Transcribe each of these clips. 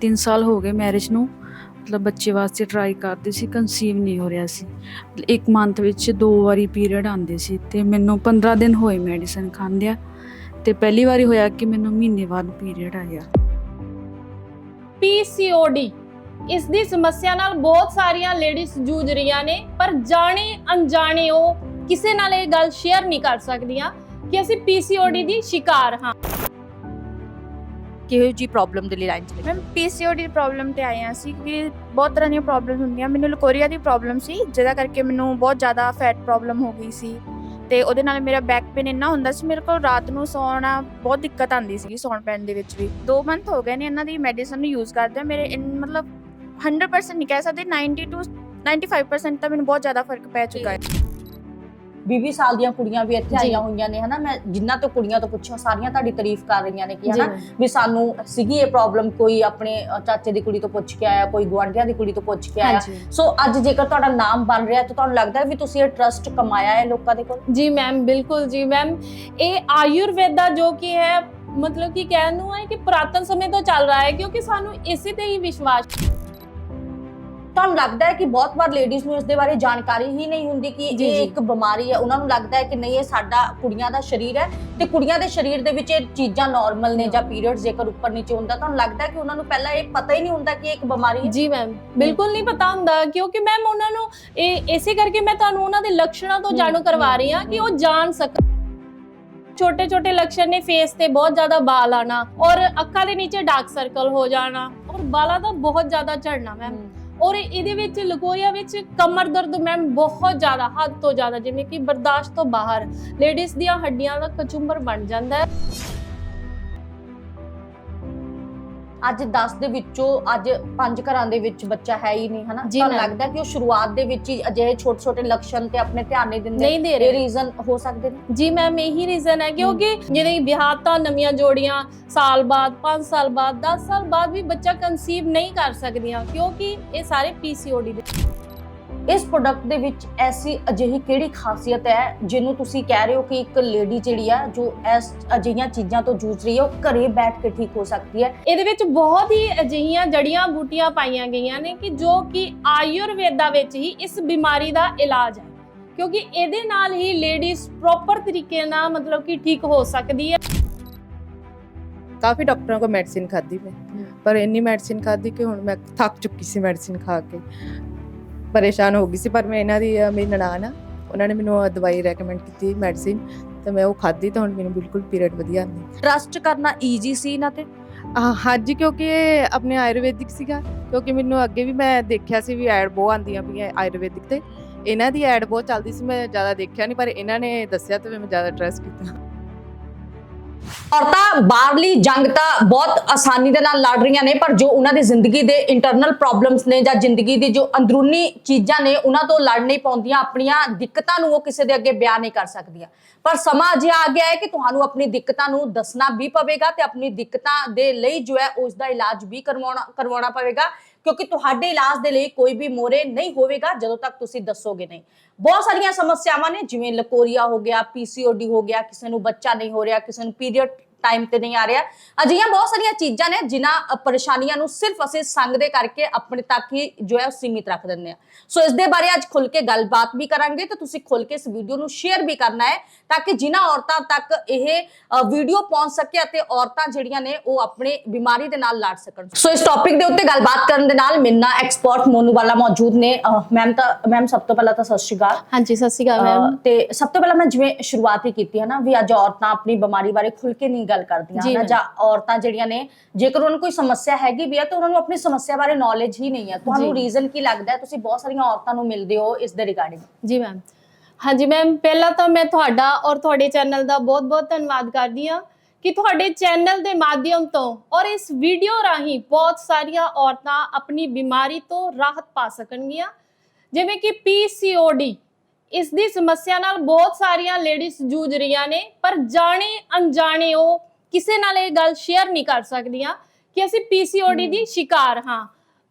3 ਸਾਲ ਹੋ ਗਏ ਮੈਰਿਜ ਨੂੰ। ਮਤਲਬ ਬੱਚੇ ਵਾਸਤੇ ਟਰਾਈ ਕਰਦੇ ਸੀ ਕਨਸੀਵ ਨਹੀਂ ਹੋ ਰਿਹਾ ਸੀ। ਇੱਕ ਮੰਥ ਵਿੱਚ ਦੋ ਵਾਰੀ ਪੀਰੀਅਡ ਆਉਂਦੇ ਸੀ ਤੇ ਮੈਨੂੰ 15 ਦਿਨ ਹੋਏ ਮੈਡੀਸਨ ਖਾਂਦਿਆਂ। ਤੇ ਪਹਿਲੀ ਵਾਰੀ ਹੋਇਆ ਕਿ ਮੈਨੂੰ ਮਹੀਨੇ ਬਾਅਦ ਪੀਰੀਅਡ ਆਇਆ। ਪੀਸੀਓਡੀ ਇਸ ਦੀ ਸਮੱਸਿਆ ਨਾਲ ਬਹੁਤ ਸਾਰੀਆਂ ਲੇਡੀਜ਼ ਜੂਝ ਰਹੀਆਂ ਨੇ, ਪਰ ਜਾਣੇ ਅਣਜਾਣੇ ਉਹ ਕਿਸੇ ਨਾਲ ਇਹ ਗੱਲ ਸ਼ੇਅਰ ਨਹੀਂ ਕਰ ਸਕਦੀਆਂ ਕਿ ਅਸੀਂ ਪੀਸੀਓਡੀ ਦੀ ਸ਼ਿਕਾਰ ਹਾਂ। ਕਿਹੋ ਜੀ ਪ੍ਰੋਬਲਮ ਦੇ ਲਈ ਲਾਈਨ ਚਲੇ ਮੈਮ ਪੀਸੀਓਡੀ ਦੀ ਪ੍ਰੋਬਲਮ ਤੇ ਆਏ ਹਾਂ ਅਸੀਂ ਕਿ ਬਹੁਤ ਤਰ੍ਹਾਂ ਦੀਆਂ ਪ੍ਰੋਬਲਮ ਹੁੰਦੀਆਂ। ਮੈਨੂੰ ਲਕੋਰੀਆ ਦੀ ਪ੍ਰੋਬਲਮ ਸੀ, ਜਿਹਦਾ ਕਰਕੇ ਮੈਨੂੰ ਬਹੁਤ ਜ਼ਿਆਦਾ ਫੈਟ ਪ੍ਰੋਬਲਮ ਹੋ ਗਈ ਸੀ। ਤੇ ਉਹਦੇ ਨਾਲ ਮੇਰਾ ਬੈਕ ਪੇਨ ਇੰਨਾ ਹੁੰਦਾ ਸੀ, ਮੇਰੇ ਕੋਲ ਰਾਤ ਨੂੰ ਸੌਣਾ ਬਹੁਤ ਦਿੱਕਤ ਆਉਂਦੀ ਸੀ ਸੌਣ ਪੈਣ ਦੇ ਵਿੱਚ ਵੀ। 2 ਮੰਥ ਹੋ ਗਏ ਨੇ ਇਹਨਾਂ ਦੀ ਮੈਡੀਸਨ ਨੂੰ ਯੂਜ਼ ਕਰਦੇ ਮੇਰੇ ਇਨ- ਮਤਲਬ 100% ਨਹੀਂ ਕਹਿ ਸਕਦੇ 90 to 95% ਤਾਂ ਮੈਨੂੰ ਬਹੁਤ ਜ਼ਿਆਦਾ ਫ਼ਰਕ ਪੈ ਚੁੱਕਾ ਹੈ। 20 ਸਾਲ ਦੀਆਂ ਕੁੜੀਆਂ ਵੀ ਇੱਥੇ। ਆਈਆਂ ਹੋਈਆਂ ਨੇ ਹਨਾ? ਮੈਂ ਜਿੰਨਾ ਤੋਂ ਕੁੜੀਆਂ ਤੋਂ ਪੁੱਛਿਆ ਸਾਰੀਆਂ ਤੁਹਾਡੀ ਤਾਰੀਫ ਕਰ ਰਹੀਆਂ ਨੇ ਕਿ ਹਨਾ? ਵੀ ਸਾਨੂੰ ਸੀਗੀ ਇਹ ਪ੍ਰੋਬਲਮ ਕੋਈ ਆਪਣੇ ਚਾਚੇ ਦੀ ਕੁੜੀ ਤੋਂ ਪੁੱਛ ਕੇ ਆਇਆ ਕੋਈ ਗੁਆਂਢੀਆਂ ਦੀ ਕੁੜੀ ਤੋਂ ਪੁੱਛ ਕੇ ਆਇਆ। ਸੋ ਅੱਜ ਜੇਕਰ ਤੁਹਾਡਾ ਨਾਮ ਬਣ ਰਿਹਾ ਤਾਂ ਤੁਹਾਨੂੰ ਲੱਗਦਾ ਵੀ ਤੁਸੀਂ ਇਹ ਟਰਸਟ ਕਮਾਇਆ ਹੈ ਲੋਕਾਂ ਦੇ ਕੋਲ? ਜੀ ਮੈਮ ਬਿਲਕੁਲ ਜੀ ਮੈਮ ਇਹ ਆਯੁਰਵੇਦਾ ਜੋ ਕਿ ਹੈ ਮਤਲਬ ਕਿ ਕਹਿਣ ਨੂੰ ਹੈ ਕਿ ਪੁਰਾਤਨ ਸਮੇਂ ਤੋਂ ਚੱਲ ਰਿਹਾ ਹੈ ਕਿਉਂਕਿ ਸਾਨੂੰ ਇਸੇ ਤੇ ਹੀ ਵਿਸ਼ਵਾਸ ਤੁਹਾਨੂੰ ਲੱਗਦਾ ਹੈ ਕਿ ਬਹੁਤ ਵਾਰ ਲੇਡੀਜ਼ ਨੂੰ ਇਸ ਦੇ ਬਾਰੇ ਜਾਣਕਾਰੀ ਹੀ ਨਹੀਂ ਹੁੰਦੀ ਕਿ ਜੀ, ਇਹ ਜੀ। ਇੱਕ ਬਿਮਾਰੀ ਹੈ? ਉਹਨਾਂ ਨੂੰ ਲੱਗਦਾ ਹੈ ਕਿ ਨਹੀਂ ਇਹ ਸਾਡਾ ਕੁੜੀਆਂ ਦਾ ਸਰੀਰ ਹੈ ਤੇ ਕੁੜੀਆਂ ਦੇ ਸਰੀਰ ਦੇ ਵਿੱਚ ਇਹ ਚੀਜ਼ਾਂ ਨਾਰਮਲ ਨੇ ਜਾਂ ਪੀਰੀਅਡਸ ਜੇਕਰ ਉੱਪਰ ਨੀਚੇ ਹੁੰਦਾ ਤੁਹਾਨੂੰ ਲੱਗਦਾ ਹੈ ਕਿ ਉਹਨਾਂ ਨੂੰ ਪਹਿਲਾਂ ਇਹ ਪਤਾ ਹੀ ਨਹੀਂ ਹੁੰਦਾ ਕਿ ਇਹ ਇੱਕ ਬਿਮਾਰੀ ਹੈ? ਜੀ ਮੈਮ ਬਿਲਕੁਲ ਨਹੀਂ ਪਤਾ ਹੁੰਦਾ ਕਿਉਂਕਿ ਮੈਮ ਉਹਨਾਂ ਨੂੰ ਇਹ ਇਸੇ ਕਰਕੇ ਮੈਂ ਤੁਹਾਨੂੰ ਉਹਨਾਂ ਦੇ ਲੱਛਣਾਂ ਤੋਂ ਹਮ, ਜਾਣੂ ਕਰਵਾ ਰਹੀ ਹਾਂ ਕਿ ਉਹ ਜਾਣ ਸਕਣ। ਛੋਟੇ ਛੋਟੇ ਲੱਛਣ ਨੇ ਫੇਸ ਤੇ ਬਹੁਤ ਜ਼ਿਆਦਾ ਬਾਲ ਆਣਾ ਔਰ ਅੱਖਾਂ ਦੇ ਨੀਚੇ ਡਾਰਕ ਸਰਕਲ ਹੋ ਜਾਣਾ ਔਰ ਬਾਲਾਂ ਦਾ ਬਹੁਤ ਜ਼ਿਆਦਾ ਝੜਨਾ ਮੈਮ ਔਰ ਇਹਦੇ ਵਿੱਚ ਲਕੋਰੀਆ ਵਿੱਚ ਕਮਰ ਦਰਦ ਮੈਮ ਬਹੁਤ ਜ਼ਿਆਦਾ, ਹੱਦ ਤੋਂ ਜ਼ਿਆਦਾ, ਜਿਵੇਂ ਕਿ ਬਰਦਾਸ਼ਤ ਤੋਂ ਬਾਹਰ। ਲੇਡੀਜ਼ ਦੀਆਂ ਹੱਡੀਆਂ ਦਾ ਕਚੁੰਬਰ ਬਣ ਜਾਂਦਾ ਹੈ। ਅੱਜ 10 ਦੇ ਵਿੱਚੋਂ ਅੱਜ ਪੰਜ ਘਰਾਂ ਦੇ ਵਿੱਚ ਬੱਚਾ ਹੈ ਹੀ ਨਹੀਂ ਹਨਾ? ma'am। ਲੱਗਦਾ ਕਿ ਉਹ ਸ਼ੁਰੂਆਤ ਦੇ ਵਿੱਚ ਹੀ ਅਜਿਹੇ ਛੋਟੇ ਛੋਟੇ ਲੱਛਣ ਤੇ ਆਪਣੇ ਧਿਆਨ ਨਹੀਂ ਦਿੰਦੇ? ਨਹੀਂ ਦੇ ਇਹ ਰਹੇ। ਰੀਜ਼ਨ ਹੋ ਸਕਦੇ ਨੇ? ਜੀ ਮੈਮ ਇਹੀ ਰੀਜ਼ਨ ਹੈ ਕਿਉਂਕਿ ਜਿਹੜੇ ਵਿਆਹ ਤਾਂ ਨਵੀਆਂ ਜੋੜੀਆਂ ਸਾਲ ਬਾਅਦ 5 ਸਾਲ ਬਾਅਦ 10 ਸਾਲ ਬਾਅਦ ਵੀ ਬੱਚਾ ਕਨਸੀਵ ਨਹੀਂ ਕਰ ਸਕਦੀਆਂ ਕਿਉਂਕਿ ਇਹ ਸਾਰੇ ਪੀਸੀਓਡੀ ਦੇ ਇਸ ਪ੍ਰੋਡਕਟ ਦੇ ਵਿੱਚ ਐਸੀ ਅਜਿਹੀ ਕਿਹੜੀ ਖਾਸੀਅਤ ਹੈ ਜਿਹਨੂੰ ਤੁਸੀਂ ਕਹਿ ਰਹੇ ਹੋ ਕਿ ਇੱਕ ਲੇਡੀ ਜਿਹੜੀ ਆ ਜੋ ਇਸ ਅਜਿਹੀਆਂ ਚੀਜ਼ਾਂ ਤੋਂ ਜੂਝ ਰਹੀ ਹੈ ਉਹ ਘਰੇ ਬੈਠ ਕੇ ਠੀਕ ਹੋ ਸਕਦੀ ਹੈ? ਇਹਦੇ ਵਿੱਚ ਬਹੁਤ ਹੀ ਅਜਿਹੀਆਂ ਜੜੀਆਂ ਬੂਟੀਆਂ ਪਾਈਆਂ ਗਈਆਂ ਨੇ ਕਿ ਜੋ ਕਿ ਆਯੁਰਵੇਦਾ ਵਿੱਚ ਹੀ ਇਸ ਬਿਮਾਰੀ ਦਾ ਇਲਾਜ ਹੈ। ਕਿਉਂਕਿ ਇਹਦੇ ਨਾਲ ਹੀ ਲੇਡੀਜ਼ ਪ੍ਰੋਪਰ ਤਰੀਕੇ ਨਾਲ ਮਤਲਬ ਕਿ ਠੀਕ ਹੋ ਸਕਦੀ ਹੈ। ਕਾਫੀ ਡਾਕਟਰਾਂ ਕੋਲ ਮੈਡੀਸਿਨ ਖਾਧੀ ਮੈਂ। ਪਰ ਇੰਨੀ ਮੈਡੀਸਿਨ ਖਾਧੀ ਕਿ ਹੁਣ ਮੈਂ ਥੱਕ ਚੁੱਕੀ ਸੀ ਮੈਡੀਸਿਨ ਖਾ ਕੇ। ਪਰੇਸ਼ਾਨ ਹੋ ਗਈ ਸੀ ਪਰ ਮੈਂ ਇਹਨਾਂ ਦੀ ਮੇਰੀ ਨਨਾਣ ਆ ਉਹਨਾਂ ਨੇ ਮੈਨੂੰ ਦਵਾਈ ਰეკਮੈਂਡ ਕੀਤੀ ਮੈਡੀਸਿਨ ਤੇ ਮੈਂ ਉਹ ਖਾਧੀ ਤਾਂ ਹੁਣ ਮੈਨੂੰ ਬਿਲਕੁਲ ਪੀਰੀਅਡ ਵਧੀਆ ਆਉਂਦੇ ਟਰਸਟ ਕਰਨਾ ਈਜ਼ੀ ਸੀ ਇਹਨਾਂ ਤੇ? ਹਾਂਜੀ ਕਿਉਂਕਿ ਇਹ ਆਪਣੇ ਆਯੁਰਵੈਦਿਕ ਸੀਗਾ ਕਿਉਂਕਿ ਮੈਨੂੰ ਅੱਗੇ ਵੀ ਮੈਂ ਦੇਖਿਆ ਸੀ ਵੀ ਐਡ ਬਹੁਤ ਆਉਂਦੀਆਂ ਪਈਆਂ ਆਯੁਰਵੈਦਿਕ ਤੇ। ਇਹਨਾਂ ਦੀ ਐਡ ਬਹੁਤ ਚੱਲਦੀ ਸੀ ਮੈਂ ਜ਼ਿਆਦਾ ਦੇਖਿਆ ਨਹੀਂ ਪਰ ਇਹਨਾਂ ਨੇ ਦੱਸਿਆ ਤੇ ਮੈਂ ਜ਼ਿਆਦਾ ਟਰਸਟ ਕੀਤਾ। ਔਰਤਾਂ ਬਾਹਰਲੀ ਜੰਗ ਤਾਂ ਬਹੁਤ ਆਸਾਨੀ ਦੇ ਨਾਲ ਲੜ ਰਹੀਆਂ ਨੇ, ਪਰ ਜੋ ਉਹਨਾਂ ਦੀ ਜ਼ਿੰਦਗੀ ਦੇ ਇੰਟਰਨਲ ਪ੍ਰੋਬਲਮਸ ਨੇ ਜਾਂ ਜ਼ਿੰਦਗੀ ਦੀ ਜੋ ਅੰਦਰੂਨੀ ਚੀਜ਼ਾਂ ਨੇ, ਉਹਨਾਂ ਤੋਂ ਲੜ ਨਹੀਂ ਪਾਉਂਦੀਆਂ, ਆਪਣੀਆਂ ਦਿੱਕਤਾਂ ਨੂੰ ਉਹ ਕਿਸੇ ਦੇ ਅੱਗੇ ਬਿਆਨ ਨਹੀਂ ਕਰ ਸਕਦੀਆਂ। ਪਰ ਸਮਾਂ ਅਜਿਹਾ ਆ ਗਿਆ ਹੈ ਕਿ ਤੁਹਾਨੂੰ ਆਪਣੀ ਦਿੱਕਤਾਂ ਨੂੰ ਦੱਸਣਾ ਵੀ ਪਵੇਗਾ ਤੇ ਆਪਣੀ ਦਿੱਕਤਾਂ ਦੇ ਲਈ ਜੋ ਹੈ, ਉਸ ਦਾ ਇਲਾਜ ਵੀ ਕਰਵਾਉਣਾ ਕਰਵਾਉਣਾ ਪਵੇਗਾ। ਕਿਉਂਕਿ ਤੁਹਾਡੇ ਇਲਾਜ ਦੇ ਲਈ ਕੋਈ ਵੀ ਮੋਰੇ ਨਹੀਂ ਹੋਵੇਗਾ ਜਦੋਂ ਤੱਕ ਤੁਸੀਂ ਦੱਸੋਗੇ ਨਹੀਂ। ਬਹੁਤ ਸਾਰੀਆਂ ਸਮੱਸਿਆਵਾਂ ਨੇ, ਜਿਵੇਂ ਲਕੋਰੀਆ ਹੋ ਗਿਆ, ਪੀਸੀਓਡੀ ਹੋ ਗਿਆ, ਕਿਸੇ ਨੂੰ ਬੱਚਾ ਨਹੀਂ ਹੋ ਰਿਹਾ, ਕਿਸੇ ਨੂੰ ਪੀਰੀਅਡ ਟਾਈਮ ਤੇ ਨਹੀਂ ਆ ਰਿਹਾ। ਅਜਿਹੀਆਂ ਬਹੁਤ ਸਾਰੀਆਂ ਚੀਜ਼ਾਂ ਨੇ ਜਿਨ੍ਹਾਂ ਪਰੇਸ਼ਾਨੀਆਂ ਨੂੰ ਸਿਰਫ ਅਸੀਂ ਸੰਗ ਦੇ ਕਰਕੇ ਆਪਣੇ ਤੱਕ ਹੀ ਜੋ ਹੈ ਉਹ ਸੀਮਿਤ ਰੱਖ ਦਿੰਦੇ ਆ ਸੋ ਇਸ ਦੇ ਬਾਰੇ ਅੱਜ ਖੁੱਲ ਕੇ ਗੱਲਬਾਤ ਵੀ ਕਰਾਂਗੇ ਤੇ ਤੁਸੀਂ ਖੁੱਲ ਕੇ ਇਸ ਵੀਡੀਓ ਨੂੰ ਸ਼ੇਅਰ ਵੀ ਕਰਨਾ ਹੈ ਤਾਂ ਕਿ ਜਿਨ੍ਹਾਂ ਔਰਤਾਂ ਤੱਕ ਇਹ ਵੀਡੀਓ ਪਹੁੰਚ ਸਕੇ ਅਤੇ ਔਰਤਾਂ ਜਿਹੜੀਆਂ ਨੇ ਉਹ ਆਪਣੇ ਬਿਮਾਰੀ ਦੇ ਨਾਲ ਲੜ ਸਕਣ। ਸੋ ਇਸ ਟੌਪਿਕ ਦੇ ਉੱਤੇ ਗੱਲਬਾਤ ਕਰਨ ਦੇ ਨਾਲ ਮੇਰੇ ਨਾਲ ਐਕਸਪਰਟ ਮੋਨੂ ਵਾਲਾ ਮੌਜੂਦ ਨੇ। ਮੈਮ ਤਾਂ ਮੈਮ ਸਭ ਤੋਂ ਪਹਿਲਾਂ ਤਾਂ ਸਤਿ ਸ਼੍ਰੀ ਅਕਾਲ। ਹਾਂਜੀ ਸਤਿ ਸ਼੍ਰੀ ਅਕਾਲ ਮੈਮ ਤੇ ਸਭ ਤੋਂ ਪਹਿਲਾਂ ਮੈਂ ਜਿਵੇਂ ਸ਼ੁਰੂਆਤ ਹੀ ਕੀਤੀ ਹੈ ਨਾ ਵੀ ਅੱਜ ਔਰਤਾਂ ਆਪਣੀ ਬਿਮਾਰੀ ਬਾਰੇ ਖੁੱਲ ਕੇ ਨਹੀਂ ਗੱਲ ਕਰਦੀਆਂ ਜੀ ਨਾ। ਜਾਂ ਔਰਤਾਂ ਜਿਹੜੀਆਂ ਨੇ ਜੇਕਰ ਉਹਨਾਂ ਨੂੰ ਕੋਈ ਸਮੱਸਿਆ ਹੈਗੀ ਵੀ ਹੈ ਤਾਂ ਉਹਨਾਂ ਨੂੰ ਆਪਣੀ ਸਮੱਸਿਆ ਬਾਰੇ ਨੌਲੇਜ ਹੀ ਨਹੀਂ ਹੈ ਤੁਹਾਨੂੰ। ਰੀਜ਼ਨ ਕੀ ਲੱਗਦਾ ਹੈ? ਤੁਸੀਂ ਬਹੁਤ ਸਾਰੀਆਂ ਔਰਤਾਂ ਨੂੰ ਮਿਲਦੇ ਹੋ ਇਸ ਦੇ ਰਿਗਾਰਡਿੰਗ ਜੀ ਮੈਮ ਹਾਂਜੀ ਮੈਮ ਪਹਿਲਾਂ ਤਾਂ ਮੈਂ ਤੁਹਾਡਾ ਔਰ ਤੁਹਾਡੇ ਚੈਨਲ ਦਾ ਬਹੁਤ-ਬਹੁਤ ਧੰਨਵਾਦ ਕਰਦੀ ਹਾਂ ਕਿ ਤੁਹਾਡੇ ਚੈਨਲ ਦੇ ਮਾਧਿਅਮ ਤੋਂ ਔਰ ਇਸ ਵੀਡੀਓ ਰਾਹੀਂ ਬਹੁਤ ਸਾਰੀਆਂ ਔਰਤਾਂ ਆਪਣੀ ਬਿਮਾਰੀ ਤੋਂ ਰਾਹਤ ਪਾ ਸਕਣਗੀਆਂ। ਜਿਵੇਂ ਕਿ ਪੀਸੀਓਡੀ ਇਸ ਦੀ ਸਮੱਸਿਆ ਨਾਲ ਬਹੁਤ ਸਾਰੀਆਂ ਲੇਡੀਜ਼ ਜੂਝ ਰਹੀਆਂ ਨੇ ਪਰ ਜਾਣੇ ਅਣਜਾਣੇ ਉਹ ਕਿਸੇ ਨਾਲ ਇਹ ਗੱਲ ਸ਼ੇਅਰ ਨਹੀਂ ਕਰ ਸਕਦੀਆਂ ਕਿ ਅਸੀਂ ਪੀਸੀਓਡੀ ਦੀ ਸ਼ਿਕਾਰ ਹਾਂ।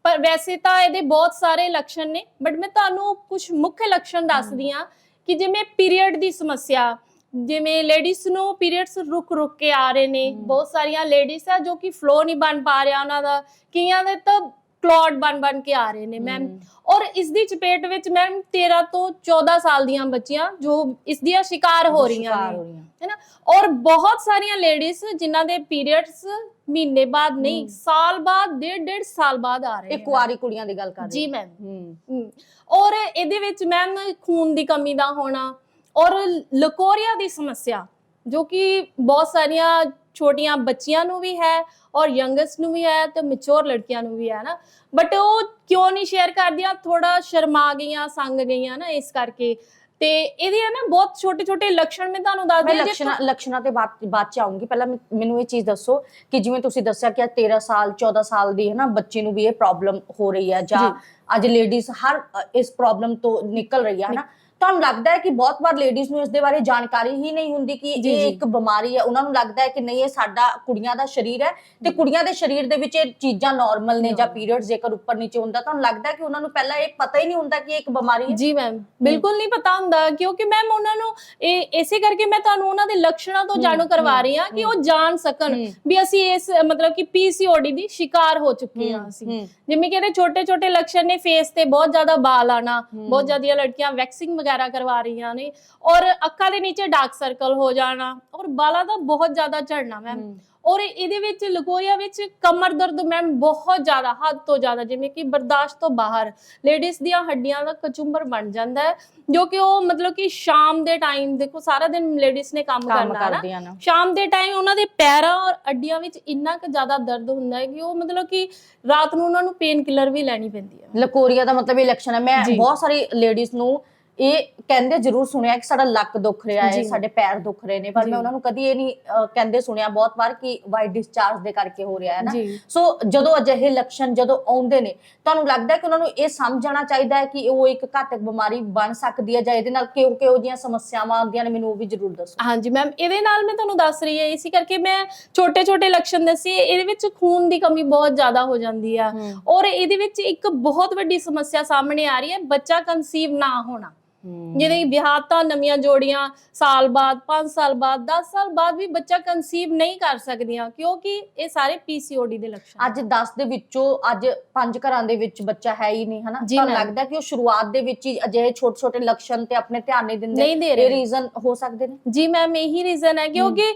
ਪਰ ਵੈਸੇ ਤਾਂ ਇਹਦੇ ਬਹੁਤ ਸਾਰੇ ਲੱਛਣ ਨੇ ਬਟ ਮੈਂ ਤੁਹਾਨੂੰ ਕੁਝ ਮੁੱਖ ਲੱਛਣ ਦੱਸਦੀ ਹਾਂ ਕਿ ਜਿਵੇਂ ਪੀਰੀਅਡ ਦੀ ਸਮੱਸਿਆ ਜਿਵੇਂ ਲੇਡੀਜ਼ ਨੂੰ ਪੀਰੀਅਡਸ ਰੁਕ ਰੁਕ ਕੇ ਆ ਰਹੇ ਨੇ। ਬਹੁਤ ਸਾਰੀਆਂ ਲੇਡੀਜ਼ ਆ ਜੋ ਕਿ ਫਲੋ ਨਹੀਂ ਬਣ ਪਾ ਰਿਹਾ ਉਹਨਾਂ ਦਾ ਕਈਆਂ ਦੇ ਤਾਂ ਕਲੌਟ ਬਣ ਬਣ ਕੇ ਆ ਰਹੇ ਨੇ ਮੈਮ ਔਰ ਇਸ ਦੀ ਚਪੇਟ ਵਿੱਚ ਮੈਮ 13 ਤੋਂ 14 ਸਾਲ ਦੀਆਂ ਬੱਚੀਆਂ ਜੋ ਇਸ ਦੀਆਂ ਸ਼ਿਕਾਰ ਹੋ ਰਹੀਆਂ ਨੇ ਹੋ ਰਹੀਆਂ। ਔਰ ਬਹੁਤ ਸਾਰੀਆਂ ਲੇਡੀਜ਼ ਜਿਨ੍ਹਾਂ ਦੇ ਪੀਰੀਅਡਸ ਮਹੀਨੇ ਬਾਅਦ ਨਹੀਂ। ਸਾਲ ਬਾਅਦ ਡੇਢ ਡੇਢ ਸਾਲ ਬਾਅਦ ਆ ਰਹੇ ਇਹ ਕੁਆਰੀ ਕੁੜੀਆਂ ਦੀ ਗੱਲ ਕਰ ਰਹੀ ਜੀ ਮੈਮ ਔਰ ਇਹਦੇ ਵਿੱਚ ਮੈਮ ਖੂਨ ਦੀ ਕਮੀ ਦਾ ਹੋਣਾ ਔਰ ਲਕੋਰੀਆ ਦੀ ਸਮੱਸਿਆ ਜੋ ਕਿ ਬਹੁਤ ਸਾਰੀਆਂ ਛੋਟੀਆਂ ਬੱਚੀਆਂ ਨੂੰ ਵੀ ਹੈ ਔਰ ਯੰਗੈਸਟ ਨੂੰ ਵੀ ਹੈ ਤੇ ਮੈਚੁਰ ਲੜਕੀਆਂ ਨੂੰ ਵੀ ਹੈ ਨਾ। ਬਟ ਉਹ ਕਿਉਂ ਨਹੀਂ ਸ਼ੇਅਰ ਕਰਦੀਆਂ? ਥੋੜਾ ਸ਼ਰਮਾ ਗਈਆਂ ਸੰਗ ਗਈਆਂ ਨਾ ਇਸ ਕਰਕੇ। ਤੇ ਇਹਦੇ ਨਾ ਬਹੁਤ ਛੋਟੇ ਛੋਟੇ ਲੱਛਣ ਮੈਂ ਤੁਹਾਨੂੰ ਦੱਸ ਦਿਆਂ ਲੱਛਣਾਂ ਲੱਛਣਾਂ ਤੇ ਬਾਅਦ ਬਾਅਦ ਚ ਆਉਂਗੀ ਪਹਿਲਾਂ ਮੈਨੂੰ ਇਹ ਚੀਜ਼ ਦੱਸੋ ਕਿ ਜਿਵੇਂ ਤੁਸੀਂ ਦੱਸਿਆ ਕਿ ਅੱਜ 13 ਸਾਲ 14 ਸਾਲ ਦੀ ਹੈ ਨਾ ਬੱਚੀ ਨੂੰ ਵੀ ਇਹ ਪ੍ਰੋਬਲਮ ਹੋ ਰਹੀ ਹੈ ਜਾਂ ਅੱਜ ਲੇਡੀਜ਼ ਹਰ ਇਸ ਪ੍ਰੋਬਲਮ ਤੋਂ ਨਿਕਲ ਰਹੀ ਹੈ ਨਾ ਤੁਹਾਨੂੰ ਲੱਗਦਾ ਹੈ ਕਿ ਬਹੁਤ ਵਾਰ ਲੇਡੀਜ਼ ਨੂੰ ਇਸ ਦੇ ਬਾਰੇ ਜਾਣਕਾਰੀ ਹੀ ਨਹੀਂ ਹੁੰਦੀ ਕਿ ਇਹ। ਇੱਕ ਬਿਮਾਰੀ ਹੈ ਉਹਨਾਂ ਨੂੰ ਲੱਗਦਾ ਹੈ ਕਿ ਨਹੀਂ ਇਹ ਸਾਡਾ ਕੁੜੀਆਂ ਦਾ ਸਰੀਰ ਹੈ ਤੇ ਕੁੜੀਆਂ ਦੇ ਸਰੀਰ ਦੇ ਵਿੱਚ ਇਹ ਚੀਜ਼ਾਂ ਨਾਰਮਲ ਨੇ ਜਾਂ। ਪੀਰੀਅਡਸ ਜੇਕਰ ਉੱਪਰ ਨੀਚੇ ਹੁੰਦਾ ਤੁਹਾਨੂੰ ਲੱਗਦਾ ਹੈ ਕਿ ਉਹਨਾਂ ਨੂੰ ਪਹਿਲਾਂ ਇਹ ਪਤਾ ਹੀ ਨਹੀਂ ਹੁੰਦਾ ਕਿ ਇਹ ਇੱਕ ਬਿਮਾਰੀ ਹੈ ਜੀ ਮੈਮ ਬਿਲਕੁਲ ਨਹੀਂ ਪਤਾ ਹੁੰਦਾ ਕਿਉਂਕਿ ਮੈਮ ਉਹਨਾਂ ਨੂੰ ਇਹ ਇਸੇ ਕਰਕੇ ਮੈਂ ਤੁਹਾਨੂੰ ਉਹਨਾਂ ਦੇ ਲੱਛਣਾਂ ਤੋਂ ਜਾਣੂ ਕਰਵਾ ਰਹੀ ਹਾਂ ਕਿ। ਉਹ ਜਾਣ ਸਕਣ ਵੀ ਅਸੀਂ ਇਸ ਮਤਲਬ ਕਿ ਪੀਸੀਓਡੀ ਦੀ ਸ਼ਿਕਾਰ ਹੋ ਚੁੱਕੇ ਹਾਂ ਅਸੀਂ ਜਿਵੇਂ ਕਿ ਇਹਦੇ ਛੋਟੇ ਛੋਟੇ ਲੱਛਣ ਨੇ ਫੇਸ ਤੇ ਬਹੁਤ ਜ਼ਿਆਦਾ ਬਾਲ ਆਣਾ। ਬਹੁਤ ਜ਼ਿਆਦੀਆਂ ਲੜਕੀਆਂ ਵੈਕਸਿੰਗ ਵਗੈਰਾ ਕਰਵਾ ਰਹੀਆਂ ਨੇ ਔਰ ਅੱਖਾਂ ਦੇ ਨੀਚੇ ਡਾਰਕ ਸਰਕਲ ਹੋ ਜਾਣਾ ਔਰ ਬਾਲਾਂ ਦਾ ਬਹੁਤ ਜ਼ਿਆਦਾ ਝੜਨਾ ਮੈਮ ਔਰ ਇਹਦੇ ਵਿੱਚ ਲਕੋਰੀਆ ਵਿੱਚ ਕਮਰ ਦਰਦ ਮੈਮ ਬਹੁਤ ਜ਼ਿਆਦਾ ਹੱਦ ਤੋਂ ਜ਼ਿਆਦਾ ਜਿਵੇਂ ਕਿ ਬਰਦਾਸ਼ਤ ਤੋਂ ਬਾਹਰ। ਲੇਡੀਜ਼ ਦੀਆਂ ਹੱਡੀਆਂ ਦਾ ਕਚੁੰਬਰ ਬਣ ਜਾਂਦਾ ਹੈ ਜੋ ਕਿ ਉਹ ਮਤਲਬ ਕਿ ਸ਼ਾਮ ਦੇ ਟਾਈਮ ਦੇਖੋ ਸਾਰਾ ਦਿਨ ਲੇਡੀਜ਼ ਨੇ ਕੰਮ ਕਰਨਾ ਹੈ ਨਾ। ਸ਼ਾਮ ਦੇ ਟਾਈਮ ਉਹਨਾਂ ਦੇ ਪੈਰਾਂ ਔਰ ਅੱਡੀਆਂ ਵਿੱਚ ਇੰਨਾ ਕੁ ਜ਼ਿਆਦਾ ਦਰਦ ਹੁੰਦਾ ਹੈ ਕਿ ਉਹ ਮਤਲਬ ਕਿ ਰਾਤ ਨੂੰ ਉਹਨਾਂ ਨੂੰ ਪੇਨ ਕਿਲਰ ਵੀ ਲੈਣੀ ਪੈਂਦੀ ਹੈ। ਲਕੋਰੀਆ ਦਾ ਮਤਲਬ ਇਹ ਲੱਛਣ ਹੈ। ਮੈਂ। ਬਹੁਤ ਸਾਰੀ ਲੇਡੀਜ਼ ਨੂੰ ਇਹ ਕਹਿੰਦੇ ਜ਼ਰੂਰ ਸੁਣਿਆ ਕਿ ਸਾਡਾ ਲੱਕ ਦੁਖ ਰਿਹਾ ਹੈ। ਸਾਡੇ ਪੈਰ ਦੁਖ ਰਹੇ ਨੇ ਪਰ। ਮੈਂ ਉਹਨਾਂ ਨੂੰ ਕਦੀ ਇਹ ਨਹੀਂ ਕਹਿੰਦੇ ਸੁਣਿਆ ਬਹੁਤ ਵਾਰ ਕਿ ਵਾਈਟ ਡਿਸਚਾਰਜ ਦੇ ਕਰਕੇ ਹੋ ਰਿਹਾ ਹੈ ਨਾ। ਸੋ ਜਦੋਂ ਅਜਿਹੇ ਲੱਛਣ ਜਦੋਂ ਆਉਂਦੇ ਨੇ ਤੁਹਾਨੂੰ ਲੱਗਦਾ ਕਿ ਉਹਨਾਂ ਨੂੰ ਇਹ ਸਮਝਣਾ ਚਾਹੀਦਾ ਹੈ ਕਿ ਉਹ ਇੱਕ ਘਾਤਕ ਬਿਮਾਰੀ ਬਣ ਸਕਦੀ ਹੈ ਜਾਂ ਇਹਦੇ ਨਾਲ ਕਿਉਂ ਕਿਹੋ ਜਿਹੀਆਂ ਸਮੱਸਿਆਵਾਂ ਆਉਂਦੀਆਂ ਨੇ ਮੈਨੂੰ ਉਹ ਵੀ ਜ਼ਰੂਰ ਦੱਸੋ। ਹਾਂਜੀ ਮੈਮ ਇਹਦੇ ਨਾਲ ਮੈਂ ਤੁਹਾਨੂੰ ਦੱਸ ਰਹੀ ਹਾਂ ਇਸੇ ਕਰਕੇ ਮੈਂ ਛੋਟੇ ਛੋਟੇ ਲੱਛਣ ਦੱਸੇ ਇਹਦੇ ਵਿੱਚ ਖੂਨ ਦੀ ਕਮੀ ਬਹੁਤ ਜ਼ਿਆਦਾ ਹੋ ਜਾਂਦੀ ਆ। ਔਰ ਇਹਦੇ ਵਿੱਚ ਇੱਕ ਬਹੁਤ ਵੱਡੀ ਸਮੱਸਿਆ ਸਾਹਮਣੇ ਆ ਰਹੀ ਹੈ ਬੱਚਾ ਕਨਸੀਵ ਨਾ ਹੋਣਾ। ਜਿਹਦੇ ਕਿ ਵਿਆਹ ਤਾਂ ਨਵੀਆਂ ਜੋੜੀਆਂ ਸਾਲ ਬਾਅਦ 5 ਸਾਲ ਬਾਅਦ 10 ਸਾਲ ਬਾਅਦ ਵੀ ਬੱਚਾ ਕਨਸੀਵ ਨਹੀਂ ਕਰ ਸਕਦੀਆਂ ਕਿਉਂਕਿ ਇਹ ਸਾਰੇ ਪੀਸੀਓਡੀ ਦੇ ਲੱਛਣ ਅੱਜ 10 ਦੇ ਵਿੱਚੋਂ ਅੱਜ ਪੰਜ ਘਰਾਂ ਦੇ ਵਿੱਚ ਬੱਚਾ ਹੈ ਹੀ ਨਹੀਂ ਹਨਾ? ma'am। ਲੱਗਦਾ ਕਿ ਉਹ ਸ਼ੁਰੂਆਤ ਦੇ ਵਿੱਚ ਹੀ ਅਜਿਹੇ ਛੋਟੇ ਛੋਟੇ ਲੱਛਣ ਤੇ ਆਪਣੇ ਧਿਆਨ ਨਹੀਂ ਦਿੰਦੇ ਨਹੀਂ ਦੇ ਇਹ ਰੀਜ਼ਨ ਹੋ ਸਕਦੇ ਨੇ? ਜੀ ਮੈਮ ਇਹੀ ਰੀਜ਼ਨ ਹੈ ਕਿਉਂਕਿ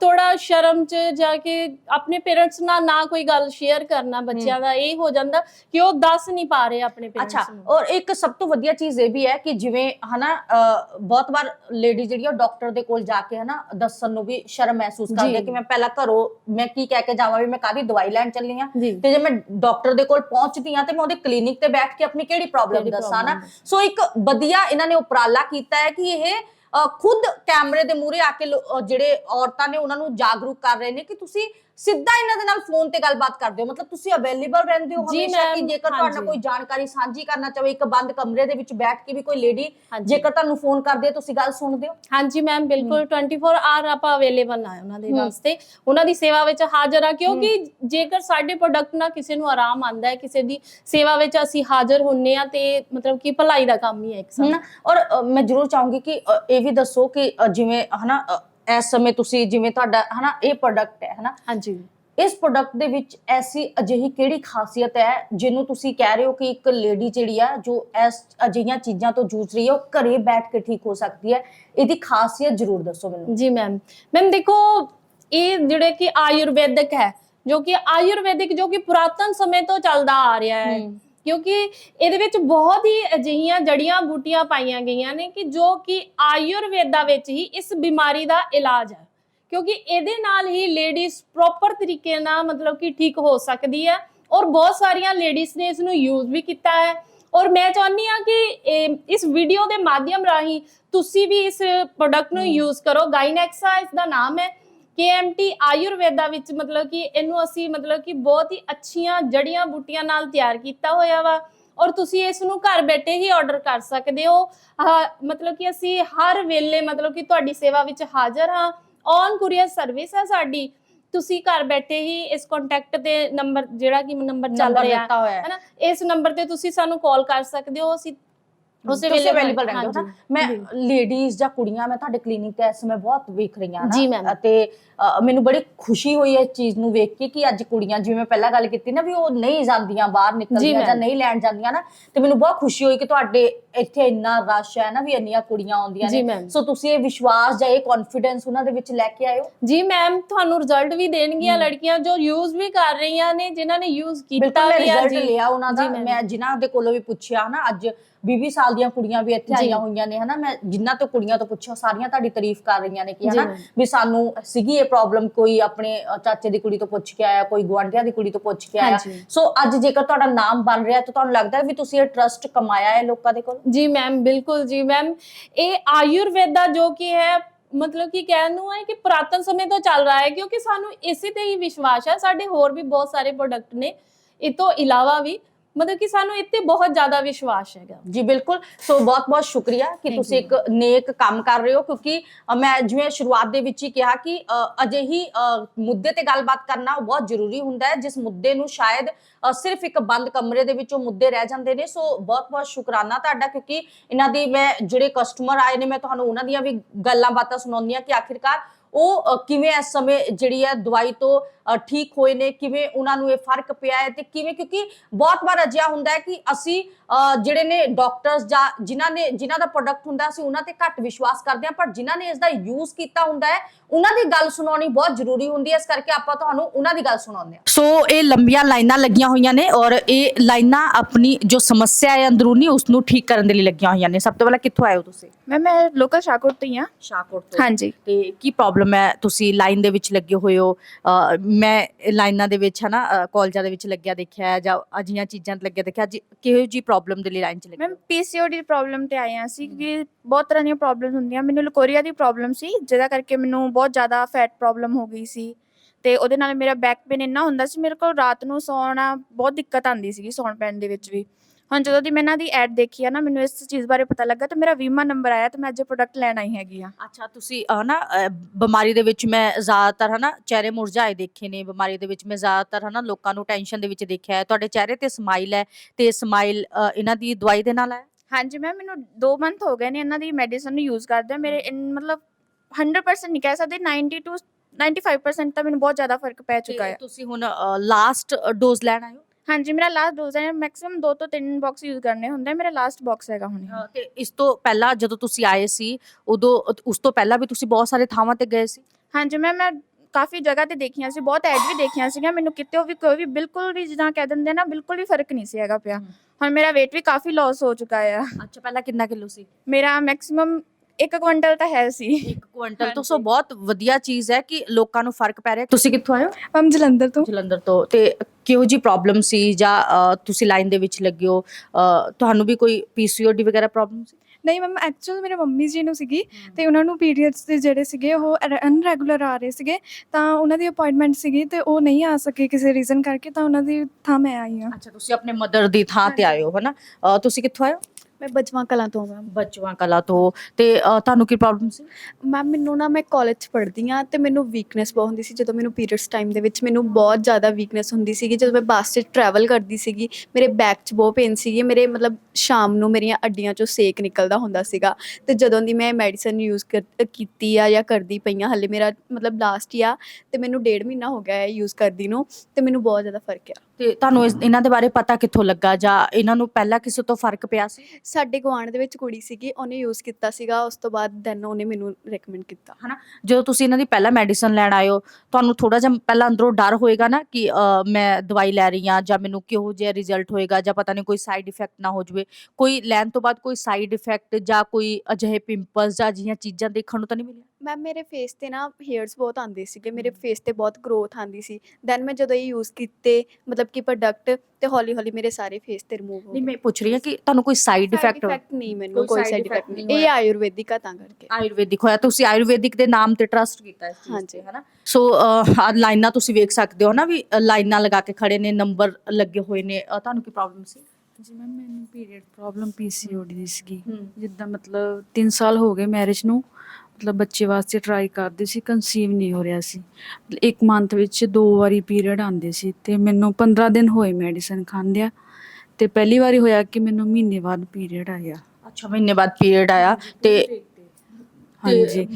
ਥੋੜਾ ਸ਼ਰਮ ਚ ਜਾ ਕੇ ਆਪਣੇ ਪੇਰੈਂਟਸ ਨਾਲ ਨਾ ਕੋਈ ਗੱਲ ਸ਼ੇਅਰ ਕਰਨਾ ਬੱਚਿਆਂ ਦਾ ਇਹ ਹੋ ਜਾਂਦਾ ਕਿ ਉਹ ਦੱਸ ਨਹੀਂ ਪਾ ਰਹੇ ਆਪਣੇ ਅੱਛਾ ਪੇਰੈਂਟਸ ਨੂੰ। ਔਰ ਇੱਕ ਸਭ ਤੋਂ ਵਧੀਆ ਚੀਜ਼ ਇਹ ਵੀ ਹੈ ਕਿ ਜਿਵੇਂ ਹਨਾ ਬਹੁਤ ਵਾਰ ਲੇਡੀ ਜਿਹੜੀ ਆ ਡਾਕਟਰ ਦੇ ਕੋਲ ਜਾ ਕੇ ਹਨਾ ਦੱਸਣ ਨੂੰ ਵੀ ਸ਼ਰਮ ਮਹਿਸੂਸ ਕਰਦੀ ਹੈ। ਕਿ ਮੈਂ ਪਹਿਲਾਂ ਘਰੋਂ ਮੈਂ ਕੀ ਕਹਿ ਕੇ ਜਾਵਾਂ ਵੀ ਮੈਂ ਕਾਹਦੀ ਦਵਾਈ ਲੈਣ ਚੱਲੀ ਆ। ਤੇ ਜੇ ਮੈਂ ਡਾਕਟਰ ਦੇ ਕੋਲ ਪਹੁੰਚਦੀ ਆ ਤੇ ਮੈਂ ਉਹਦੇ ਕਲੀਨਿਕ ਤੇ ਬੈਠ ਕੇ ਆਪਣੀ ਕਿਹੜੀ ਪ੍ਰੋਬਲਮ ਦੱਸਾਂ ਨਾ ਸੋ ਇੱਕ ਵਧੀਆ ਇਹਨਾਂ ਨੇ ਉਪਰਾਲਾ ਕੀਤਾ ਹੈ ਕਿ ਇਹ ਖੁਦ ਕੈਮਰੇ ਦੇ ਮੂਹਰੇ ਆ ਕੇ ਜਿਹੜੇ ਔਰਤਾਂ ਨੇ ਉਹਨਾਂ ਨੂੰ ਜਾਗਰੂਕ ਕਰ ਰਹੇ ਨੇ ਕਿ ਤੁਸੀਂ ਸਿੱਧਾ ਇਹਨਾਂ ਦੇ ਨਾਲ ਫੋਨ ਤੇ ਗੱਲਬਾਤ ਕਰਦੇ ਹੋ। ਮਤਲਬ ਤੁਸੀਂ ਅਵੇਲੇਬਲ ਰਹਿੰਦੇ ਹੋ ਜੀ ਹਮੇਸ਼ਾ ਕਿ ਜੇਕਰ ਤੁਹਾਡਾ ਹਾਂਜੀ। ਕੋਈ ਜਾਣਕਾਰੀ ਸਾਂਝੀ ਕਰਨਾ ਚਾਹੋ ਇੱਕ ਬੰਦ ਕਮਰੇ ਦੇ ਵਿੱਚ ਬੈਠ ਕੇ ਵੀ ਕੋਈ ਲੇਡੀ ਹਾਂਜੀ। ਜੇਕਰ ਤੁਹਾਨੂੰ ਫੋਨ ਕਰਦੀ ਹੈ ਤੁਸੀਂ ਗੱਲ ਸੁਣਦੇ ਹੋ? ਹਾਂਜੀ ਮੈਮ ਬਿਲਕੁਲ 24 ਆਰ ਆਪਾਂ ਅਵੇਲੇਬਲ ਆ ਉਹਨਾਂ ਦੇ ਹਮ। ਵਾਸਤੇ। ਉਹਨਾਂ ਦੀ ਸੇਵਾ ਵਿੱਚ ਹਾਜ਼ਰ ਆ ਕਿਉਂਕਿ ਜੇਕਰ ਸਾਡੇ ਪ੍ਰੋਡਕਟ ਨਾਲ ਕਿਸੇ ਨੂੰ ਆਰਾਮ ਆਂਦਾ ਹੈ ਕਿਸੇ ਦੀ ਸੇਵਾ ਵਿੱਚ ਅਸੀਂ ਹਾਜ਼ਰ ਹੁੰਨੇ ਆ ਤੇ ਮਤਲਬ ਕਿ ਭਲਾਈ ਦਾ ਕੰਮ ਹੀ ਹੈ ਇੱਕ ਹਨਾ ਸਾਡਾ ਔਰ ਅ, ਮੈਂ ਜ਼ਰੂਰ ਚਾਹੂੰਗੀ ਕਿ ਅ, ਇਹ ਵੀ ਦੱਸੋ ਕਿ ਅ, ਜਿਵੇਂ ਹਨਾ ਅ, ਇਸ ਸਮੇਂ ਤੁਸੀਂ ਜਿਵੇਂ ਤੁਹਾਡਾ ਹਨਾ ਇਹ ਪ੍ਰੋਡਕਟ ਹੈ ਹਨਾ। ਹਾਂਜੀ। ਇਸ ਪ੍ਰੋਡਕਟ ਦੇ ਵਿੱਚ ਐਸੀ ਅਜਿਹੀ ਕਿਹੜੀ ਖਾਸੀਅਤ ਹੈ ਜਿਹਨੂੰ ਤੁਸੀਂ ਕਹਿ ਰਹੇ ਹੋ ਕਿ ਇੱਕ ਲੇਡੀ ਜਿਹੜੀ ਆ ਜੋ ਇਸ ਅਜਿਹੀਆਂ ਚੀਜ਼ਾਂ ਤੋਂ ਜੂਝ ਰਹੀ ਹੈ ਉਹ ਘਰੇ ਬੈਠ ਕੇ ਠੀਕ ਹੋ ਸਕਦੀ ਹੈ। ਇਹਦੀ ਖਾਸੀਅਤ ਜ਼ਰੂਰ ਦੱਸੋ ਮੈਨੂੰ। ਜੀ ਮੈਮ ਮੈਮ ਦੇਖੋ ਇਹ ਜਿਹੜੇ ਕਿ ਆਯੁਰਵੈਦਿਕ ਹੈ ਜੋ ਕਿ ਆਯੁਰਵੈਦਿਕ ਜੋ ਕਿ ਪੁਰਾਤਨ ਸਮੇਂ ਤੋਂ ਚੱਲਦਾ ਆ ਰਿਹਾ ਹੈ। ਕਿਉਂਕਿ ਇਹਦੇ ਵਿੱਚ ਬਹੁਤ ਹੀ ਅਜਿਹੀਆਂ ਜੜੀਆਂ ਬੂਟੀਆਂ ਪਾਈਆਂ ਗਈਆਂ ਨੇ ਕਿ ਜੋ ਕਿ ਆਯੁਰਵੇਦਾ ਵਿੱਚ ਹੀ ਇਸ ਬਿਮਾਰੀ ਦਾ ਇਲਾਜ ਹੈ। ਕਿਉਂਕਿ ਇਹਦੇ ਨਾਲ ਹੀ ਲੇਡੀਜ਼ ਪ੍ਰੋਪਰ ਤਰੀਕੇ ਨਾਲ ਮਤਲਬ ਕਿ ਠੀਕ ਹੋ ਸਕਦੀ ਹੈ ਔਰ ਬਹੁਤ ਸਾਰੀਆਂ ਲੇਡੀਜ਼ ਨੇ ਇਸ ਨੂੰ ਯੂਜ਼ ਵੀ ਕੀਤਾ ਹੈ। ਔਰ ਮੈਂ ਚਾਹੁੰਦੀ ਹਾਂ ਕਿ ਇਸ ਵੀਡੀਓ ਦੇ ਮਾਧਿਅਮ ਰਾਹੀਂ ਤੁਸੀਂ ਵੀ ਇਸ ਪ੍ਰੋਡਕਟ ਨੂੰ। ਯੂਜ਼ ਕਰੋ। ਗਾਇਨੈਕਸਾ ਇਸ ਦਾ ਨਾਮ ਹੈ। KMT ਆਯੁਰਵੇਦਾ ਵਿੱਚ ਮਤਲਬ ਕਿ ਇਹਨੂੰ ਅਸੀਂ ਮਤਲਬ ਕਿ ਬਹੁਤ ਹੀ ਅੱਛੀਆਂ ਜੜੀਆਂ ਬੂਟੀਆਂ ਨਾਲ ਤਿਆਰ ਕੀਤਾ ਹੋਇਆ ਵਾ। ਔਰ ਤੁਸੀਂ ਇਸ ਨੂੰ ਘਰ ਬੈਠੇ ਹੀ ਆਰਡਰ ਕਰ ਸਕਦੇ ਹੋ। ਮਤਲਬ ਕਿ ਅਸੀਂ ਹਰ ਵੇਲੇ ਮਤਲਬ ਕਿ ਤੁਹਾਡੀ ਸੇਵਾ ਵਿੱਚ ਹਾਜ਼ਰ ਹਾਂ। ਔਨ ਕੁਰੀਅਰ ਸਰਵਿਸ ਹੈ ਸਾਡੀ। ਤੁਸੀਂ ਘਰ ਬੈਠੇ ਹੀ ਇਸ ਕੰਟੈਕਟ ਤੇ ਨੰਬਰ ਜਿਹੜਾ ਕਿ ਨੰਬਰ ਚੱਲ ਰਿਹਾ ਹੈ। ਨਾ ਇਸ ਨੰਬਰ ਤੇ ਤੁਸੀਂ ਸਾਨੂੰ ਕਾਲ ਕਰ ਸਕਦੇ ਹੋ। ਅਸੀਂ ਉਸੇ ਵੇਲੇ ਅਵੇਲੇਬਲ ਰਹਿੰਦੇ ਹੋ ਨਾ ਮੈਂ। ਲੇਡੀਜ਼ ਜਾਂ ਕੁੜੀਆਂ ਮੈਂ ਤੁਹਾਡੇ ਕਲੀਨਿਕ ਤੇ ਇਸ ਸਮੇਂ ਬਹੁਤ ਵੇਖ ਰਹੀਆਂ ਨਾ। ਅਤੇ ਮੈਨੂੰ ਬੜੀ ਖੁਸ਼ੀ ਹੋਈ ਇਸ ਚੀਜ਼ ਨੂੰ ਵੇਖ ਕੇ ਕਿ ਅੱਜ ਕੁੜੀਆਂ ਜਿਵੇਂ ਪਹਿਲਾਂ ਗੱਲ ਕੀਤੀ ਨਾ ਵੀ ਉਹ ਨਹੀਂ ਜਾਂਦੀਆਂ ਬਾਹਰ ਨਿਕਲਦੀਆਂ। ਜਾਂ ਨਹੀਂ ਲੈਣ ਜਾਂਦੀਆਂ ਨਾ ਤੇ ਮੈਨੂੰ ਬਹੁਤ ਖੁਸ਼ੀ ਹੋਈ ਕਿ ਤੁਹਾਡੇ ਇੱਥੇ ਇੰਨਾ ਰਸ਼ ਹੈ ਨਾ ਵੀ ਇੰਨੀਆਂ ਕੁੜੀਆਂ ਆਉਂਦੀਆਂ ਨੇ। ਸੋ ਤੁਸੀਂ ਇਹ ਵਿਸ਼ਵਾਸ ਜਾਂ ਇਹ ਕੌਨਫੀਡੈਂਸ ਉਹਨਾਂ ਦੇ ਵਿੱਚ ਲੈ ਕੇ ਹੋ ਜੀ ਮੈਮ ਤੁਹਾਨੂੰ ਰਿਜ਼ਲਟ ਵੀ ਦੇਣਗੀਆਂ। ਲੜਕੀਆਂ ਜੋ ਯੂਜ਼ ਵੀ ਕਰ ਰਹੀਆਂ ਨੇ ਜਿਨ੍ਹਾਂ ਨੇ ਯੂਜ਼ ਕੀਤਾ ਵੀ ਆ ਰਿਜ਼ਲਟ ਜੀ ਲਿਆ ਉਹਨਾਂ ਦਾ। ਮੈਂ ਜਿਨ੍ਹਾਂ ਦੇ ਕੋਲੋਂ ਵੀ ਪੁੱਛਿਆ ਨਾ ਅੱਜ 20 ਸਾਲ ਦੀਆਂ ਕੁੜੀਆਂ ਵੀ ਇੱਥੇ। ਆਈਆਂ ਹੋਈਆਂ ਨੇ ਹਨਾ? ਮੈਂ ਜਿਨ੍ਹਾਂ ਤੋਂ ਕੁੜੀਆਂ ਤੋਂ ਪੁੱਛਿਆ ਸਾਰੀਆਂ ਤੁਹਾਡੀ ਤਾਰੀਫ ਕਰ ਰਹੀਆਂ ਨੇ ਕਿ ਹਨਾ। ਵੀ ਸਾਨੂੰ ਸੀਗੀ ਇਹ ਪ੍ਰੋਬਲਮ ਕੋਈ ਆਪਣੇ ਚਾਚੇ ਦੀ ਕੁੜੀ ਤੋਂ ਪੁੱਛ ਕੇ ਆਇਆ ਕੋਈ ਗੁਆਂਢੀਆਂ ਦੀ ਕੁੜੀ ਤੋਂ ਪੁੱਛ ਕੇ ਆਇਆ। ਸੋ ਅੱਜ ਜੇਕਰ ਤੁਹਾਡਾ ਨਾਮ ਬਣ ਰਿਹਾ ਤਾਂ ਤੁਹਾਨੂੰ ਲੱਗਦਾ ਵੀ ਤੁਸੀਂ ਇਹ ਟਰਸਟ ਕਮਾਇਆ ਹੈ ਲੋਕਾਂ ਦੇ ਕੋਲ? ਜੀ ਮੈਮ ਬਿਲਕੁਲ ਜੀ ਮੈਮ ਇਹ ਆਯੁਰਵੇਦਾ ਜੋ ਕਿ ਹੈ ਮਤਲਬ ਕਿ ਕਹਿਣ ਨੂੰ ਹੈ ਕਿ ਪੁਰਾਤਨ ਸਮੇਂ ਤੋਂ ਚੱਲ ਰਿਹਾ ਹੈ ਕਿਉਂਕਿ ਸਾਨੂੰ ਇਸੇ ਤੇ ਹੀ ਵਿਸ਼ਵਾਸ ਹੈ। ਸਾਡੇ ਹੋਰ ਵੀ ਬਹੁਤ ਸਾਰੇ ਪ੍ਰੋਡਕਟ ਨੇ। ਇਹ ਤੋਂ ਇਲਾਵਾ ਵੀ ਮਤਲਬ ਕਿ ਸਾਨੂੰ ਇੱਥੇ ਬਹੁਤ ਜ਼ਿਆਦਾ ਵਿਸ਼ਵਾਸ ਹੈਗਾ। ਜੀ ਬਿਲਕੁਲ। ਸੋ ਬਹੁਤ ਬਹੁਤ ਸ਼ੁਕਰੀਆ ਕਿ ਤੁਸੀਂ. ਇੱਕ ਨੇਕ ਕੰਮ ਕਰ ਰਹੇ ਹੋ ਕਿਉਂਕਿ ਮੈਂ ਜਿਵੇਂ ਸ਼ੁਰੂਆਤ ਦੇ ਵਿੱਚ ਹੀ ਕਿਹਾ ਕਿ ਅਜਿਹੀ ਮੁੱਦੇ ਤੇ ਗੱਲਬਾਤ ਕਰਨਾ ਬਹੁਤ ਜ਼ਰੂਰੀ ਹੁੰਦਾ ਹੈ ਜਿਸ ਮੁੱਦੇ ਨੂੰ ਸ਼ਾਇਦ ਸਿਰਫ ਇੱਕ ਬੰਦ ਕਮਰੇ ਦੇ ਵਿੱਚ ਉਹ ਮੁੱਦੇ ਰਹਿ ਜਾਂਦੇ ਨੇ। ਸੋ ਬਹੁਤ ਬਹੁਤ ਸ਼ੁਕਰਾਨਾ ਤੁਹਾਡਾ ਕਿਉਂਕਿ ਇਹਨਾਂ ਦੀ ਮੈਂ ਜਿਹੜੇ ਕਸਟਮਰ ਆਏ ਨੇ ਮੈਂ ਤੁਹਾਨੂੰ ਉਹਨਾਂ ਦੀਆਂ ਵੀ ਗੱਲਾਂ ਬਾਤਾਂ ਸੁਣਾਉਂਦੀ ਹਾਂ ਕਿ ਆਖਿਰਕਾਰ ਉਹ ਕਿਵੇਂ ਇਸ ਸਮੇਂ ਜਿਹੜੀ ਹੈ ਦਵਾਈ ਤੋਂ ਠੀਕ ਹੋਏ ਨੇ ਕਿਵੇਂ ਉਹਨਾਂ ਨੂੰ ਇਹ ਫ਼ਰਕ ਪਿਆ ਹੈ ਤੇ ਕਿਵੇਂ ਕਿਉਂਕਿ ਬਹੁਤ ਵਾਰ ਅਜਿਹਾ ਹੁੰਦਾ ਹੈ ਕਿ ਅਸੀਂ ਜਿਹੜੇ ਨੇ ਡਾਕਟਰਸ ਜਾਂ ਜਿਨ੍ਹਾਂ ਨੇ ਜਿਨ੍ਹਾਂ ਦਾ ਪ੍ਰੋਡਕਟ ਹੁੰਦਾ ਅਸੀਂ ਉਹਨਾਂ ਤੇ ਘੱਟ ਵਿਸ਼ਵਾਸ ਕਰਦੇ ਹਾਂ ਪਰ ਜਿਨ੍ਹਾਂ ਨੇ ਇਸ ਦਾ ਯੂਜ਼ ਕੀਤਾ ਹੁੰਦਾ ਹੈ ਉਹਨਾਂ ਦੀ ਗੱਲ ਸੁਣਾਉਣੀ ਬਹੁਤ ਜ਼ਰੂਰੀ ਹੁੰਦੀ ਹੈ ਇਸ ਕਰਕੇ ਆਪਾਂ ਤੁਹਾਨੂੰ ਉਹਨਾਂ ਦੀ ਗੱਲ ਸੁਣਾਉਂਦੇ ਹਾਂ। ਸੋ ਇਹ ਲੰਬੀਆਂ ਲਾਈਨਾਂ ਲੱਗੀਆਂ ਹੋਈਆਂ ਨੇ ਔਰ ਇਹ ਲਾਈਨਾਂ ਆਪਣੀ ਜੋ ਸਮੱਸਿਆ ਹੈ ਅੰਦਰੂਨੀ ਉਸ ਨੂੰ ਠੀਕ ਕਰਨ ਦੇ ਲਈ ਲੱਗੀਆਂ ਹੋਈਆਂ ਨੇ। ਸਭ ਤੋਂ ਪਹਿਲਾਂ ਕਿੱਥੋਂ ਆਏ ਹੋ ਤੁਸੀਂ? ਮੈਂ ਮੈਂ ਲੋਕਲ ਸ਼ਾਹਕੋਟ ਤੋਂ ਹੀ ਹਾਂ। ਸ਼ਾਹਕੋਟ ਤੋਂ। ਹਾਂਜੀ। ਤੇ ਕੀ ਪ੍ਰੋਬਲਮ ਹੈ? ਤੁਸੀਂ ਲਾਈਨ ਦੇ ਵਿੱਚ ਲੱਗੇ ਹੋਏ ਹੋ। ਮੈਂ ਲਾਈਨਾਂ ਦੇ ਵਿੱਚ ਹਨਾ ਕਾਲਜਾਂ ਦੇ ਵਿੱਚ ਲੱਗਿਆ ਦੇਖਿਆ ਜਾਂ ਅਜਿਹੀਆਂ ਚੀਜ਼ਾਂ ਤੇ ਲੱਗਿਆ ਦੇਖਿਆ ਅੱਜ ਕਿਹੋ ਜੀ ਪ੍ਰੋਬਲਮ ਦੇ ਲਈ ਲਾਈਨ ਚ ਲੱਗੇ? ਮੈਮ ਪੀਸੀਓਡੀ ਦੀ ਪ੍ਰੋਬਲਮ ਤੇ ਆਏ ਹਾਂ ਅਸੀਂ ਕਿਉਂਕਿ ਬਹੁਤ ਤਰ੍ਹਾਂ ਦੀਆਂ ਪ੍ਰੋਬਲਮਸ ਹੁੰਦੀਆਂ। ਮੈਨੂੰ ਲਕੋਰੀਆ ਦੀ ਪ੍ਰੋਬਲਮ ਸੀ ਜਿਹਦਾ ਕਰਕੇ ਮੈਨੂੰ ਬਹੁਤ ਜ਼ਿਆਦਾ ਫੈਟ ਪ੍ਰੋਬਲਮ ਹੋ ਗਈ ਸੀ। ਤੇ ਉਹਦੇ ਨਾਲ ਮੇਰਾ ਬੈਕ ਪੇਨ ਇੰਨਾ ਹੁੰਦਾ ਸੀ ਮੇਰੇ ਕੋਲ ਰਾਤ ਨੂੰ ਸੌਣਾ ਬਹੁਤ ਦਿੱਕਤ ਆਉਂਦੀ ਸੀਗੀ ਸੌਣ ਪੈਣ ਦੇ ਵਿੱਚ ਵੀ। ਹੁਣ ਜਦੋਂ ਦੀ ਮੈਂ ਇਹਨਾਂ ਦੀ ਐਡ ਦੇਖੀ ਆ ਨਾ ਮੈਨੂੰ ਇਸ ਚੀਜ਼ ਬਾਰੇ ਪਤਾ ਲੱਗਾ ਤੇ ਮੇਰਾ ਵੀਮਾ ਨੰਬਰ ਆਇਆ ਤੇ ਮੈਂ ਅੱਜ ਪ੍ਰੋਡਕਟ ਲੈਣ ਆਈ ਹੈਗੀ ਆ। ਅੱਛਾ ਤੁਸੀਂ ਹਨਾ ਅ, ਬਿਮਾਰੀ ਦੇ ਵਿੱਚ ਮੈਂ ਜ਼ਿਆਦਾਤਰ ਹਨਾ ਚਿਹਰੇ ਮੁਰਝਾਏ ਦੇਖੇ ਨੇ ਬਿਮਾਰੀ ਦੇ ਵਿੱਚ ਮੈਂ ਜ਼ਿਆਦਾਤਰ ਹਨਾ ਲੋਕਾਂ ਨੂੰ ਟੈਨਸ਼ਨ ਦੇ ਵਿੱਚ ਦੇਖਿਆ ਹੈ। ਤੁਹਾਡੇ ਚਿਹਰੇ ਤੇ ਸਮਾਈਲ ਹੈ ਤੇ ਸਮਾਈਲ ਇਹਨਾਂ ਦੀ ਦਵਾਈ ਦੇ ਨਾਲ ਹੈ ਹਾਂਜੀ ਮੈਮ ਮੈਨੂੰ 2 ਮੰਥ ਹੋ ਗਏ ਨੇ ਇਹਨਾਂ ਦੀ ਮੈਡੀਸਨ ਨੂੰ ਯੂਜ਼ ਕਰਦੇ ਮੇਰੇ ਇਨ- ਮਤਲਬ 100% ਨਹੀਂ ਕਹਿ ਸਕਦੇ 90 ਟੂ 95% ਤਾਂ ਮੈਨੂੰ ਬਹੁਤ ਜ਼ਿਆਦਾ ਫ਼ਰਕ ਪੈ ਚੁੱਕਾ ਹੈ। ਤੁਸੀਂ ਹੁਣ ਲਾਸਟ ਡੋਜ਼ ਲੈਣ ਆਏ ਹੋ? ਹਾਂਜੀ ਮੇਰਾ ਲਾਸਟ ਡੋਜ਼ ਹੈ ਮੈਕਸਿਮਮ 2 ਤੋਂ 3 ਬਾਕਸ ਯੂਜ਼ ਕਰਨੇ ਹੁੰਦੇ। ਮੇਰਾ ਲਾਸਟ ਬਾਕਸ ਹੈਗਾ ਹੁਣ। ਅ, ਤੇ ਇਸ ਤੋਂ ਪਹਿਲਾਂ ਜਦੋਂ ਤੁਸੀਂ ਆਏ ਸੀ ਉਦੋਂ ਉਸ ਤੋਂ ਪਹਿਲਾਂ ਵੀ ਤੁਸੀਂ ਬਹੁਤ ਸਾਰੇ ਥਾਵਾਂ ਤੇ ਗਏ ਸੀ ਹਾਂਜੀ ਮੈਮ ਮੈਂ ਕਾਫੀ ਜਗ੍ਹਾ ਤੇ ਦੇਖੀਆਂ ਸੀ ਬਹੁਤ ਐਡ ਵੀ ਦੇਖੀਆਂ ਸੀਗੀਆਂ ਮੈਨੂੰ ਕਿਤੇ ਉਹ ਵੀ ਕੋਈ ਵੀ ਬਿਲਕੁਲ ਵੀ ਜਿੱਦਾਂ ਕਹਿ ਦਿੰਦੇ ਨਾ ਬਿਲਕੁਲ ਵੀ ਫ਼ਰਕ ਨਹੀਂ ਸੀ ਹੈਗਾ ਪਿਆ ਹਮ। ਹੁਣ ਮੇਰਾ weight ਵੀ ਕਾਫੀ ਲਾਸ ਹੋ ਚੁੱਕਾ ਆ ਅੱਛਾ ਪਹਿਲਾਂ ਕਿੰਨਾ ਕਿਲੋ ਸੀ ਮੇਰਾ ਮੈਕਸਿਮਮ 1 ਕੁਇੰਟਲ ਤਾਂ ਹੈ ਸੀ। ਇੱਕ ਕੁਇੰਟਲ ਤੋਂ ਸੋ। ਬਹੁਤ ਵਧੀਆ ਚੀਜ਼ ਹੈ ਕਿ ਲੋਕਾਂ ਨੂੰ ਫ਼ਰਕ ਪੈ ਰਿਹਾ। ਤੁਸੀਂ ਕਿੱਥੋਂ ਆਏ ਹੋ? ਮੈਮ ਜਲੰਧਰ ਤੋਂ। ਜਲੰਧਰ ਤੋਂ। ਤੇ ਕਿਹੋ ਜੀ ਪ੍ਰੋਬਲਮ ਸੀ ਜਾਂ ਅ, ਤੁਸੀਂ ਲਾਈਨ ਦੇ ਵਿੱਚ ਲੱਗੇ ਹੋ? ਅ, ਤੁਹਾਨੂੰ ਵੀ ਕੋਈ ਪੀਸੀਓਡੀ ਵਗੈਰਾ ਪ੍ਰੋਬਲਮ ਸੀ? ਨਹੀਂ ਮੈਮ ਐਕਚੁਅਲ ਮੇਰੇ ਮੰਮੀ ਜੀ ਨੂੰ ਸੀਗੀ ਤੇ ਉਹਨਾਂ ਨੂੰ ਪੀਰੀਅਡਸ ਦੇ ਜਿਹੜੇ ਸੀਗੇ ਉਹ ਅਨਰੈਗੂਲਰ ਆ ਰਹੇ ਸੀਗੇ। ਤਾਂ ਉਹਨਾਂ ਦੀ ਅਪਾਇੰਟਮੈਂਟ ਸੀਗੀ ਤੇ ਉਹ ਨਹੀਂ ਆ ਸਕੇ ਕਿਸੇ ਰੀਜ਼ਨ ਕਰਕੇ ਤਾਂ ਉਹਨਾਂ ਦੀ ਥਾਂ ਮੈਂ ਆਈ ਹਾਂ। ਅੱਛਾ ਤੁਸੀਂ ਆਪਣੇ ਮਦਰ ਦੀ ਥਾਂ ਤੇ ਆਏ ਹੋ ਹਨਾ? ਅ, ਤੁਸੀਂ ਕਿੱਥੋਂ ਆਏ ਹੋ? ਮੈਂ ਬਜਵਾਂ ਕਲਾਂ ਤੋਂ ਮੈਮ। ਬਚਵਾ ਕਲਾ ਤੋਂ। ਤੇ ਅ, ਤੁਹਾਨੂੰ ਕੀ ਪ੍ਰੋਬਲਮ ਸੀ? ਮੈਮ ਮੈਨੂੰ ਨਾ ਮੈਂ ਕਾਲਜ 'ਚ ਪੜ੍ਹਦੀ ਹਾਂ ਤੇ ਮੈਨੂੰ ਵੀਕਨੈਸ ਬਹੁਤ ਹੁੰਦੀ ਸੀ। ਜਦੋਂ ਮੈਨੂੰ ਪੀਰੀਅਡਸ ਟਾਈਮ ਦੇ ਵਿੱਚ ਮੈਨੂੰ ਬਹੁਤ ਜ਼ਿਆਦਾ ਵੀਕਨੈਸ ਹੁੰਦੀ ਸੀਗੀ। ਜਦੋਂ ਮੈਂ ਬੱਸ 'ਚ ਟਰੈਵਲ ਕਰਦੀ ਸੀਗੀ ਮੇਰੇ ਬੈਕ 'ਚ ਬਹੁਤ ਪੇਨ ਸੀਗੀ। ਮੇਰੇ ਮਤਲਬ ਸ਼ਾਮ ਨੂੰ ਮੇਰੀਆਂ ਅੱਡੀਆਂ 'ਚੋਂ ਸੇਕ ਨਿਕਲਦਾ ਹੁੰਦਾ ਸੀਗਾ। ਤੇ ਜਦੋਂ ਦੀ ਮੈਂ ਮੈਡੀਸਨ ਯੂਜ਼ ਕੀਤੀ ਆ ਜਾਂ ਕਰਦੀ ਪਈ ਹਾਂ ਹਲੇ ਮੇਰਾ ਮਤਲਬ ਲਾਸਟ ਹੀ ਆ ਤੇ ਮੈਨੂੰ ਡੇਢ ਮਹੀਨਾ ਹੋ ਗਿਆ ਹੈ ਯੂਜ਼ ਕਰਦੀ ਨੂੰ। ਤੇ ਮੈਨੂੰ ਬਹੁਤ ਜ਼ਿਆਦਾ ਫ਼ਰਕ ਆ। ਤੇ ਤੁਹਾਨੂੰ ਇਸ- ਇਹਨਾਂ ਦੇ ਬਾਰੇ ਪਤਾ ਕਿੱਥੋਂ ਲੱਗਾ ਜਾਂ ਇਹਨਾਂ ਨੂੰ ਪਹਿਲਾਂ ਕਿਸੇ ਤੋਂ ਫ਼ਰਕ ਪਿਆ ਸੀ? ਸਾਡੇ ਗੁਆਂਢ ਦੇ ਵਿੱਚ ਕੁੜੀ ਸੀਗੀ ਉਹਨੇ ਯੂਜ਼ ਕੀਤਾ ਸੀਗਾ ਉਸ ਤੋਂ ਬਾਅਦ ਦੈਨ ਉਹਨੇ ਮੈਨੂੰ ਰეკਮੈਂਡ ਕੀਤਾ। ਜਦੋਂ ਤੁਸੀਂ ਇਹਨਾਂ ਦੀ ਪਹਿਲਾਂ ਮੈਡੀਸਨ ਲੈਣ ਹੋ ਤੁਹਾਨੂੰ ਥੋੜਾ ਜਿਹਾ ਪਹਿਲਾਂ ਅੰਦਰੋਂ ਡਰ ਹੋਏਗਾ ਨਾ ਕਿ ਅ, ਮੈਂ ਦਵਾਈ ਲੈ ਰਹੀ ਹਾਂ ਜਾਂ ਮੈਨੂੰ ਕਿਹੋ ਜਿਹਾ ਰਿਜ਼ਲਟ ਹੋਏਗਾ ਜਾਂ ਪਤਾ ਨਹੀਂ ਕੋਈ ਸਾਈਡ ਇਫੈਕਟ ਨਾ ਹੋ ਜਾਵੇ। ਕੋਈ ਲੈਣ ਤੋਂ ਬਾਅਦ ਕੋਈ ਸਾਈਡ ਇਫੈਕਟ ਜਾਂ ਕੋਈ ਅਜਿਹੇ ਪਿੰਪਲਸ ਜਾਂ ਅਜਿਹੀਆਂ ਚੀਜ਼ਾਂ ਦੇਖਣ ਨੂੰ ਤਾਂ ਨਹੀਂ ਮਿਲੀਆਂ? ਮੈਮ ਮੇਰੇ ਫੇਸ ਤੇ ਨਾ ਹੇਅਰਸ ਬਹੁਤ ਆਉਂਦੇ ਸੀਗੇ ਮੇਰੇ ਫੇਸ ਤੇ ਬਹੁਤ ਗਰੋਥ ਆਉਂਦੀ ਸੀ। ਦੈਨ ਮੈਂ ਜਦੋਂ ਇਹ ਯੂਜ਼ ਕੀਤੇ ਮਤਲਬ ਕਿ ਪ੍ਰੋਡਕਟ ਤੇ ਹੌਲੀ ਹੌਲੀ ਮੇਰੇ ਸਾਰੇ ਫੇਸ ਤੇ ਰਿਮੂਵ ਹੋ ਨਹੀਂ ਗਏ। ਮੈਂ ਪੁੱਛ ਰਹੀ ਹਾਂ ਕਿ ਤੁਹਾਨੂੰ ਕੋਈ ਸਾਈਡ ਇਫੈਕਟ ਇਫੈਕਟ ਨਹੀਂ ਮੈਨੂੰ ਕੋਈ ਸਾਈਡ ਇਫੈਕਟ ਨਹੀਂ ਇਹ ਹੋਇਆ। ਆਯੁਰਵੈਦਿਕ ਆ ਤਾਂ ਕਰਕੇ। ਆਯੁਰਵੈਦਿਕ ਹੋਇਆ। ਤੁਸੀਂ ਆਯੁਰਵੈਦਿਕ ਦੇ ਨਾਮ ਤੇ ਟਰਸਟ ਕੀਤਾ ਇਸ ਚੀਜ਼ ਹਾਂਜੀ। ਤੇ ਹਨਾ? ਸੋ ਅਹ, ਆਹ ਲਾਈਨਾਂ ਤੁਸੀਂ ਵੇਖ ਸਕਦੇ ਹੋ ਨਾ ਵੀ ਅ, ਲਾਈਨਾਂ ਲਗਾ ਕੇ ਖੜੇ ਨੇ ਨੰਬਰ ਲੱਗੇ ਹੋਏ ਨੇ। ਅ, ਤੁਹਾਨੂੰ ਕੀ ਪ੍ਰੋਬਲਮ ਸੀ? ਜੀ ਮੈਮ ਮੈਨੂੰ ਪੀਰੀਅਡ ਪ੍ਰੋਬਲਮ ਪੀਸੀਓਡੀ ਦੀ ਸੀਗੀ। ਜਿੱਦਾਂ ਮਤਲਬ 3 ਸਾਲ ਹੋ ਗਏ ਮੈਰਿਜ ਨੂੰ। ਮਤਲਬ ਬੱਚੇ ਵਾਸਤੇ ਟਰਾਈ ਕਰਦੇ ਸੀ ਕਨਸੀਵ ਨਹੀਂ ਹੋ ਰਿਹਾ ਸੀ। ਇੱਕ ਮੰਥ ਵਿੱਚ ਦੋ ਵਾਰੀ ਪੀਰੀਅਡ ਆਉਂਦੇ ਸੀ ਤੇ ਮੈਨੂੰ 15 ਦਿਨ ਹੋਏ ਮੈਡੀਸਨ ਖਾਂਦਿਆਂ ਤੇ ਪਹਿਲੀ ਵਾਰੀ ਹੋਇਆ ਕਿ ਮੈਨੂੰ ਮਹੀਨੇ ਬਾਅਦ ਪੀਰੀਅਡ ਆਇਆ। ਅੱਛਾ, ਮਹੀਨੇ ਬਾਅਦ ਪੀਰੀਅਡ ਆਇਆ ਤੇ ਹਾਂਜੀ।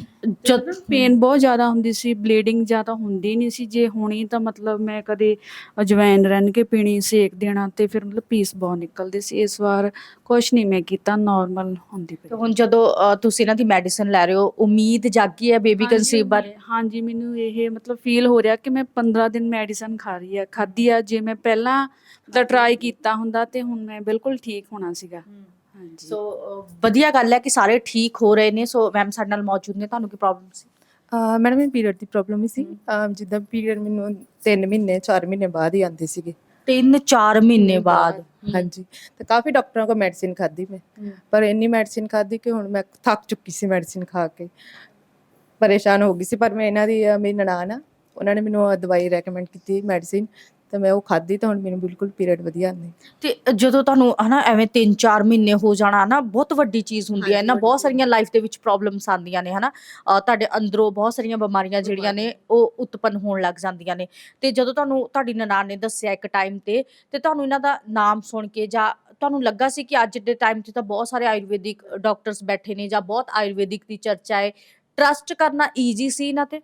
ਜਦ ਪੇਨ ਬਹੁਤ ਜ਼ਿਆਦਾ ਹੁੰਦੀ ਸੀ ਬਲੀਡਿੰਗ ਜ਼ਿਆਦਾ ਹੁੰਦੀ ਨਹੀਂ ਸੀ ਜੇ ਹੋਣੀ ਤਾਂ ਮਤਲਬ ਮੈਂ ਕਦੇ ਅਜਵਾਇਨ ਰਣ ਕੇ ਪੀਣੀ ਸੇਕ ਦੇਣਾ ਤੇ ਫਿਰ ਮਤਲਬ ਪੀਸ ਬਹੁਤ ਨਿਕਲਦੇ ਸੀ। ਇਸ ਵਾਰ ਕੁਛ ਨਹੀਂ ਮੈਂ ਕੀਤਾ ਨਾਰਮਲ ਹੁੰਦੀ ਤੇ ਪਈ ਹੁਣ ਜਦੋਂ ਅ, ਤੁਸੀਂ ਇਹਨਾਂ ਦੀ ਮੈਡੀਸਿਨ ਲੈ ਰਹੇ ਹੋ ਉਮੀਦ ਜਾਗੀ ਹੈ ਬੇਬੀ ਕਨਸੀਵ ਬਾਰੇ ਹਾਂਜੀ ਮੈਨੂੰ ਇਹ ਮਤਲਬ ਫੀਲ ਹੋ ਰਿਹਾ ਕਿ ਮੈਂ 15 ਦਿਨ ਮੈਡੀਸਨ ਖਾ ਰਹੀ ਆ ਖਾਧੀ ਆ ਜੇ ਮੈਂ ਪਹਿਲਾਂ ਦਾ ਟਰਾਈ ਕੀਤਾ ਹੁੰਦਾ ਤੇ ਹੁਣ ਮੈਂ ਬਿਲਕੁਲ ਠੀਕ ਹੋਣਾ ਸੀਗਾ। ਸੋ ਵਧੀਆ ਗੱਲ ਹੈ ਕਿ ਸਾਰੇ ਠੀਕ ਹੋ ਰਹੇ ਨੇ। ਸੋ ਮੈਮ ਸਾਡੇ ਨਾਲ ਮੌਜੂਦ ਨੇ। ਤੁਹਾਨੂੰ ਕੀ ਪ੍ਰੋਬਲਮ ਸੀ? ਮੈਡਮ ਇਹ ਪੀਰੀਅਡ ਦੀ ਪ੍ਰੋਬਲਮ ਹੀ ਸੀ। ਜਿੱਦਾਂ ਪੀਰੀਅਡ ਮੈਨੂੰ 3 ਮਹੀਨੇ 4 ਮਹੀਨੇ ਬਾਅਦ ਹੀ ਆਉਂਦੇ ਸੀਗੇ। 3-4 ਮਹੀਨੇ ਬਾਅਦ? ਹਾਂਜੀ। ਤੇ ਕਾਫੀ ਡਾਕਟਰਾਂ ਕੋਲ ਮੈਡੀਸਿਨ ਖਾਧੀ ਮੈਂ। ਪਰ ਇੰਨੀ ਮੈਡੀਸਿਨ ਖਾਧੀ ਕਿ ਹੁਣ ਮੈਂ ਥੱਕ ਚੁੱਕੀ ਸੀ ਮੈਡੀਸਿਨ ਖਾ ਕੇ। ਪਰੇਸ਼ਾਨ ਹੋ ਗਈ ਸੀ। ਪਰ ਮੈਂ ਇਹਨਾਂ ਦੀ ਮੇਰੀ ਨਨਾਣ ਆ। ਉਹਨਾਂ ਨੇ ਮੈਨੂੰ ਦਵਾਈ ਰეკਮੈਂਡ ਕੀਤੀ ਮੈਡੀਸਿਨ ਤੇ ਮੈਂ ਉਹ ਖਾਧੀ ਤਾਂ ਹੁਣ ਮੈਨੂੰ ਬਿਲਕੁਲ ਪੀਰੀਅਡ ਵਧੀਆ ਆਉਂਦੇ ਤੇ ਜਦੋਂ ਤੁਹਾਨੂੰ ਹਨਾ ਐਵੇਂ 3-4 ਮਹੀਨੇ ਹੋ ਜਾਣਾ ਨਾ ਬਹੁਤ ਵੱਡੀ ਚੀਜ਼ ਹੁੰਦੀ ਹੈ। ਨਾ ਬਹੁਤ ਸਾਰੀਆਂ ਲਾਈਫ ਦੇ ਵਿੱਚ ਪ੍ਰੋਬਲਮਸ ਆਉਂਦੀਆਂ ਨੇ ਹਨਾ। ਤੁਹਾਡੇ ਅੰਦਰੋਂ ਬਹੁਤ ਸਾਰੀਆਂ ਬਿਮਾਰੀਆਂ ਜਿਹੜੀਆਂ ਨੇ ਉਹ ਉਤਪੰਨ ਹੋਣ ਲੱਗ ਜਾਂਦੀਆਂ ਨੇ। ਤੇ ਜਦੋਂ ਤੁਹਾਨੂੰ ਤੁਹਾਡੀ ਨਨਾਣ ਨੇ ਦੱਸਿਆ ਇੱਕ ਟਾਈਮ ਤੇ ਤੇ ਤੁਹਾਨੂੰ ਇਹਨਾਂ ਦਾ ਨਾਮ ਸੁਣ ਕੇ ਜਾਂ ਤੁਹਾਨੂੰ ਲੱਗਾ ਸੀ ਕਿ ਅੱਜ ਦੇ ਟਾਈਮ 'ਚ ਤਾਂ ਬਹੁਤ ਸਾਰੇ ਆਯੁਰਵੈਦਿਕ ਡਾਕਟਰਸ ਬੈਠੇ ਨੇ ਜਾਂ ਬਹੁਤ ਆਯੁਰਵੈਦਿਕ ਦੀ ਚਰਚਾ ਹੈ। ਟਰਸਟ ਕਰਨਾ ਈਜ਼ੀ ਸੀ ਇਹਨਾਂ ਤੇ?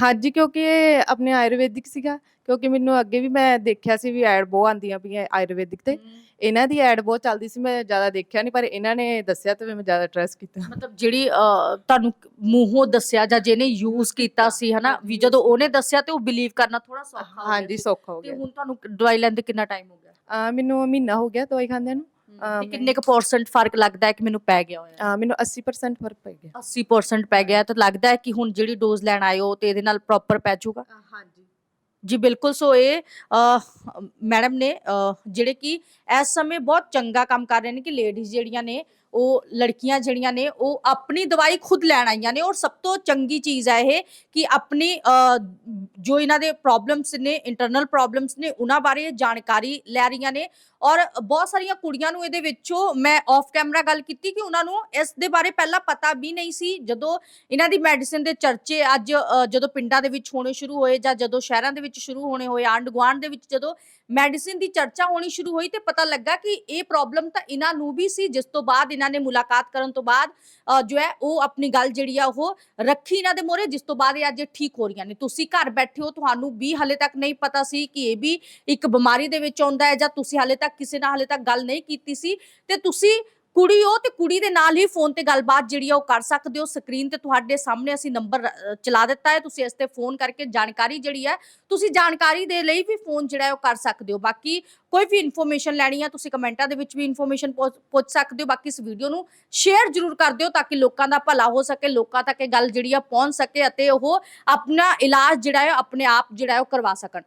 ਹਾਂਜੀ ਕਿਉਂਕਿ ਇਹ ਆਪਣੇ ਆਯੁਰਵੈਦਿਕ ਸੀਗਾ। ਕਿਉਂਕਿ ਮੈਨੂੰ ਅੱਗੇ ਵੀ ਮੈਂ ਦੇਖਿਆ ਸੀ ਵੀ ਐਡ ਬਹੁਤ ਆਉਂਦੀਆਂ ਪਈਆਂ ਆਯੁਰਵੈਦਿਕ ਤੇ। ਇਹਨਾਂ ਦੀ ਐਡ ਬਹੁਤ ਚੱਲਦੀ ਸੀ ਮੈਂ ਜ਼ਿਆਦਾ ਦੇਖਿਆ ਨਹੀਂ ਪਰ ਇਹਨਾਂ ਨੇ ਦੱਸਿਆ ਤੇ ਮੈਂ ਜ਼ਿਆਦਾ ਟਰਸਟ ਕੀਤਾ। ਮਤਲਬ ਜਿਹੜੀ ਤੁਹਾਨੂੰ ਮੂੰਹੋਂ ਦੱਸਿਆ ਜਾਂ ਜਿਹਨੇ ਯੂਜ਼ ਕੀਤਾ ਸੀ ਹਨਾ ਵੀ ਜਦੋਂ ਉਹਨੇ ਦੱਸਿਆ ਤੇ ਉਹ ਬਿਲੀਵ ਕਰਨਾ ਥੋੜਾ ਸੌਖਾ ਹੋ ਹਾਂਜੀ। ਸੌਖਾ ਹੋ ਤੇ ਗਿਆ। ਹੁਣ ਤੁਹਾਨੂੰ ਦਵਾਈ ਲੈਂਦੇ ਕਿੰਨਾ ਟਾਈਮ ਹੋ ਗਿਆ? ਮੈਨੂੰ ਮਹੀਨਾ ਹੋ ਗਿਆ ਦਵਾਈ ਖਾਂਦਿਆਂ ਨੂੰ। ਤੇ ਕਿੰਨੇ ਕੁ ਪਰਸੈਂਟ ਫ਼ਰਕ ਲੱਗਦਾ ਹੈ ਕਿ ਮੈਨੂੰ ਪੈ ਗਿਆ ਹੋਇਆ? ਮੈਨੂੰ 80% ਫ਼ਰਕ ਪੈ ਗਿਆ। 80% ਪੈ ਗਿਆ ਤਾਂ ਲੱਗਦਾ ਹੈ ਕਿ ਹੁਣ ਜਿਹੜੀ ਡੋਜ਼ ਲੈਣ ਹੋ ਤੇ ਇਹਦੇ ਨਾਲ ਪ੍ਰੋਪਰ ਪੈ ਜਾਊਗਾ? ਹਾਂਜੀ। ਜੀ ਬਿਲਕੁਲ, ਸੋ ਇਹ ਮੈਡਮ ਨੇ ਜਿਹੜੇ ਕਿ ਇਸ ਸਮੇਂ ਬਹੁਤ ਚੰਗਾ ਕੰਮ ਕਰ ਰਹੇ ਨੇ ਕਿ ਲੇਡੀਜ਼ ਜਿਹੜੀਆਂ ਨੇ ਉਹ ਲੜਕੀਆਂ ਜਿਹੜੀਆਂ ਨੇ, ਉਹ ਆਪਣੀ ਦਵਾਈ ਖੁਦ ਲੈਣ ਆਈਆਂ ਨੇ ਔਰ ਸਭ ਤੋਂ ਚੰਗੀ ਚੀਜ਼ ਹੈ ਇਹ ਕਿ ਆਪਣੀ ਜੋ ਇਹਨਾਂ ਦੇ ਪ੍ਰੋਬਲਮਸ ਨੇ ਇੰਟਰਨਲ ਪ੍ਰੋਬਲਮਸ ਨੇ, ਉਹਨਾਂ ਬਾਰੇ ਜਾਣਕਾਰੀ ਲੈ ਰਹੀਆਂ ਨੇ ਔਰ ਬਹੁਤ ਸਾਰੀਆਂ ਕੁੜੀਆਂ ਨੂੰ ਇਹਦੇ ਵਿੱਚੋਂ ਮੈਂ ਆਫ ਕੈਮਰਾ ਗੱਲ ਕੀਤੀ ਕਿ ਉਹਨਾਂ ਨੂੰ ਇਸ ਦੇ ਬਾਰੇ ਪਹਿਲਾਂ ਪਤਾ ਵੀ ਨਹੀਂ ਸੀ, ਜਦੋਂ ਇਹਨਾਂ ਦੀ ਮੈਡੀਸਿਨ ਦੇ ਚਰਚੇ ਅੱਜ ਜਦੋਂ ਪਿੰਡਾਂ ਦੇ ਵਿੱਚ ਹੋਣੇ ਸ਼ੁਰੂ ਹੋਏ ਜਾਂ ਜਦੋਂ ਸ਼ਹਿਰਾਂ ਦੇ ਵਿੱਚ ਸ਼ੁਰੂ ਹੋਣੇ ਹੋਏ ਆਂਡ ਗੁਆਂਢ ਦੇ ਵਿੱਚ ਜਦੋਂ ਮੈਡੀਸਿਨ ਦੀ ਚਰਚਾ ਹੋਣੀ ਸ਼ੁਰੂ ਹੋਈ ਤੇ ਪਤਾ ਲੱਗਾ ਕਿ ਇਹ ਪ੍ਰੋਬਲਮ ਤਾਂ ਇਹਨਾਂ ਨੂੰ ਵੀ ਸੀ, ਜਿਸ ਤੋਂ ਬਾਅਦ ਇਹਨਾਂ ਨੇ ਮੁਲਾਕਾਤ ਕਰਨ ਤੋਂ ਬਾਅਦ ਅ, ਜੋ ਹੈ ਉਹ ਆਪਣੀ ਗੱਲ ਜਿਹੜੀ ਆ ਉਹ ਰੱਖੀ ਇਹਨਾਂ ਦੇ ਮੋਰੇ ਜਿਸ ਤੋਂ ਬਾਅਦ ਇਹ ਅੱਜ ਠੀਕ ਹੋ ਰਹੀਆਂ ਨੇ। ਤੁਸੀਂ ਘਰ ਬੈਠੇ ਹੋ ਤੁਹਾਨੂੰ ਵੀ ਹਲੇ ਤੱਕ ਨਹੀਂ ਪਤਾ ਸੀ ਕਿ ਇਹ ਵੀ ਇੱਕ ਬਿਮਾਰੀ ਦੇ ਵਿੱਚ ਆਉਂਦਾ ਹੈ ਜਾਂ ਤੁਸੀਂ ਹਲੇ ਤੱਕ ਕਿਸੇ ਨਾਲ ਹਲੇ ਤੱਕ ਗੱਲ ਨਹੀਂ ਕੀਤੀ ਸੀ। ਤੇ ਤੁਸੀਂ ਕੁੜੀ ਹੋ ਤੇ ਕੁੜੀ ਦੇ ਨਾਲ ਹੀ ਫੋਨ ਤੇ ਗੱਲਬਾਤ ਜਿਹੜੀ ਆ ਉਹ ਕਰ ਸਕਦੇ ਹੋ। ਸਕਰੀਨ ਤੇ ਤੁਹਾਡੇ ਸਾਹਮਣੇ ਅਸੀਂ ਨੰਬਰ ਚਲਾ ਦਿੱਤਾ ਹੈ। ਤੁਸੀਂ ਇਸ ਤੇ ਫੋਨ ਕਰਕੇ ਜਾਣਕਾਰੀ ਜਿਹੜੀ ਹੈ, ਤੁਸੀਂ ਜਾਣਕਾਰੀ ਦੇ ਲਈ ਵੀ ਫੋਨ ਜਿਹੜਾ ਹੈ ਉਹ ਕਰ ਸਕਦੇ ਹੋ। ਬਾਕੀ ਕੋਈ ਵੀ ਇਨਫੋਰਮੇਸ਼ਨ ਲੈਣੀ ਹੈ ਤੁਸੀਂ ਕਮੈਂਟਾਂ ਦੇ ਵਿੱਚ ਵੀ ਇਨਫੋਰਮੇਸ਼ਨ ਪੁੱਛ ਸਕਦੇ ਹੋ। ਬਾਕੀ ਇਸ ਵੀਡੀਓ ਨੂੰ ਸ਼ੇਅਰ ਜ਼ਰੂਰ ਕਰ ਦਿਓ ਤਾਂ ਕਿ ਲੋਕਾਂ ਦਾ ਭਲਾ ਹੋ ਸਕੇ, ਲੋਕਾਂ ਤੱਕ ਇਹ ਗੱਲ ਜਿਹੜੀ ਆ ਪਹੁੰਚ ਸਕੇ ਅਤੇ ਉਹ ਆਪਣਾ ਇਲਾਜ ਜਿਹੜਾ ਹੈ, ਆਪਣੇ ਆਪ ਜਿਹੜਾ ਹੈ ਉਹ ਕਰਵਾ ਸਕਣ।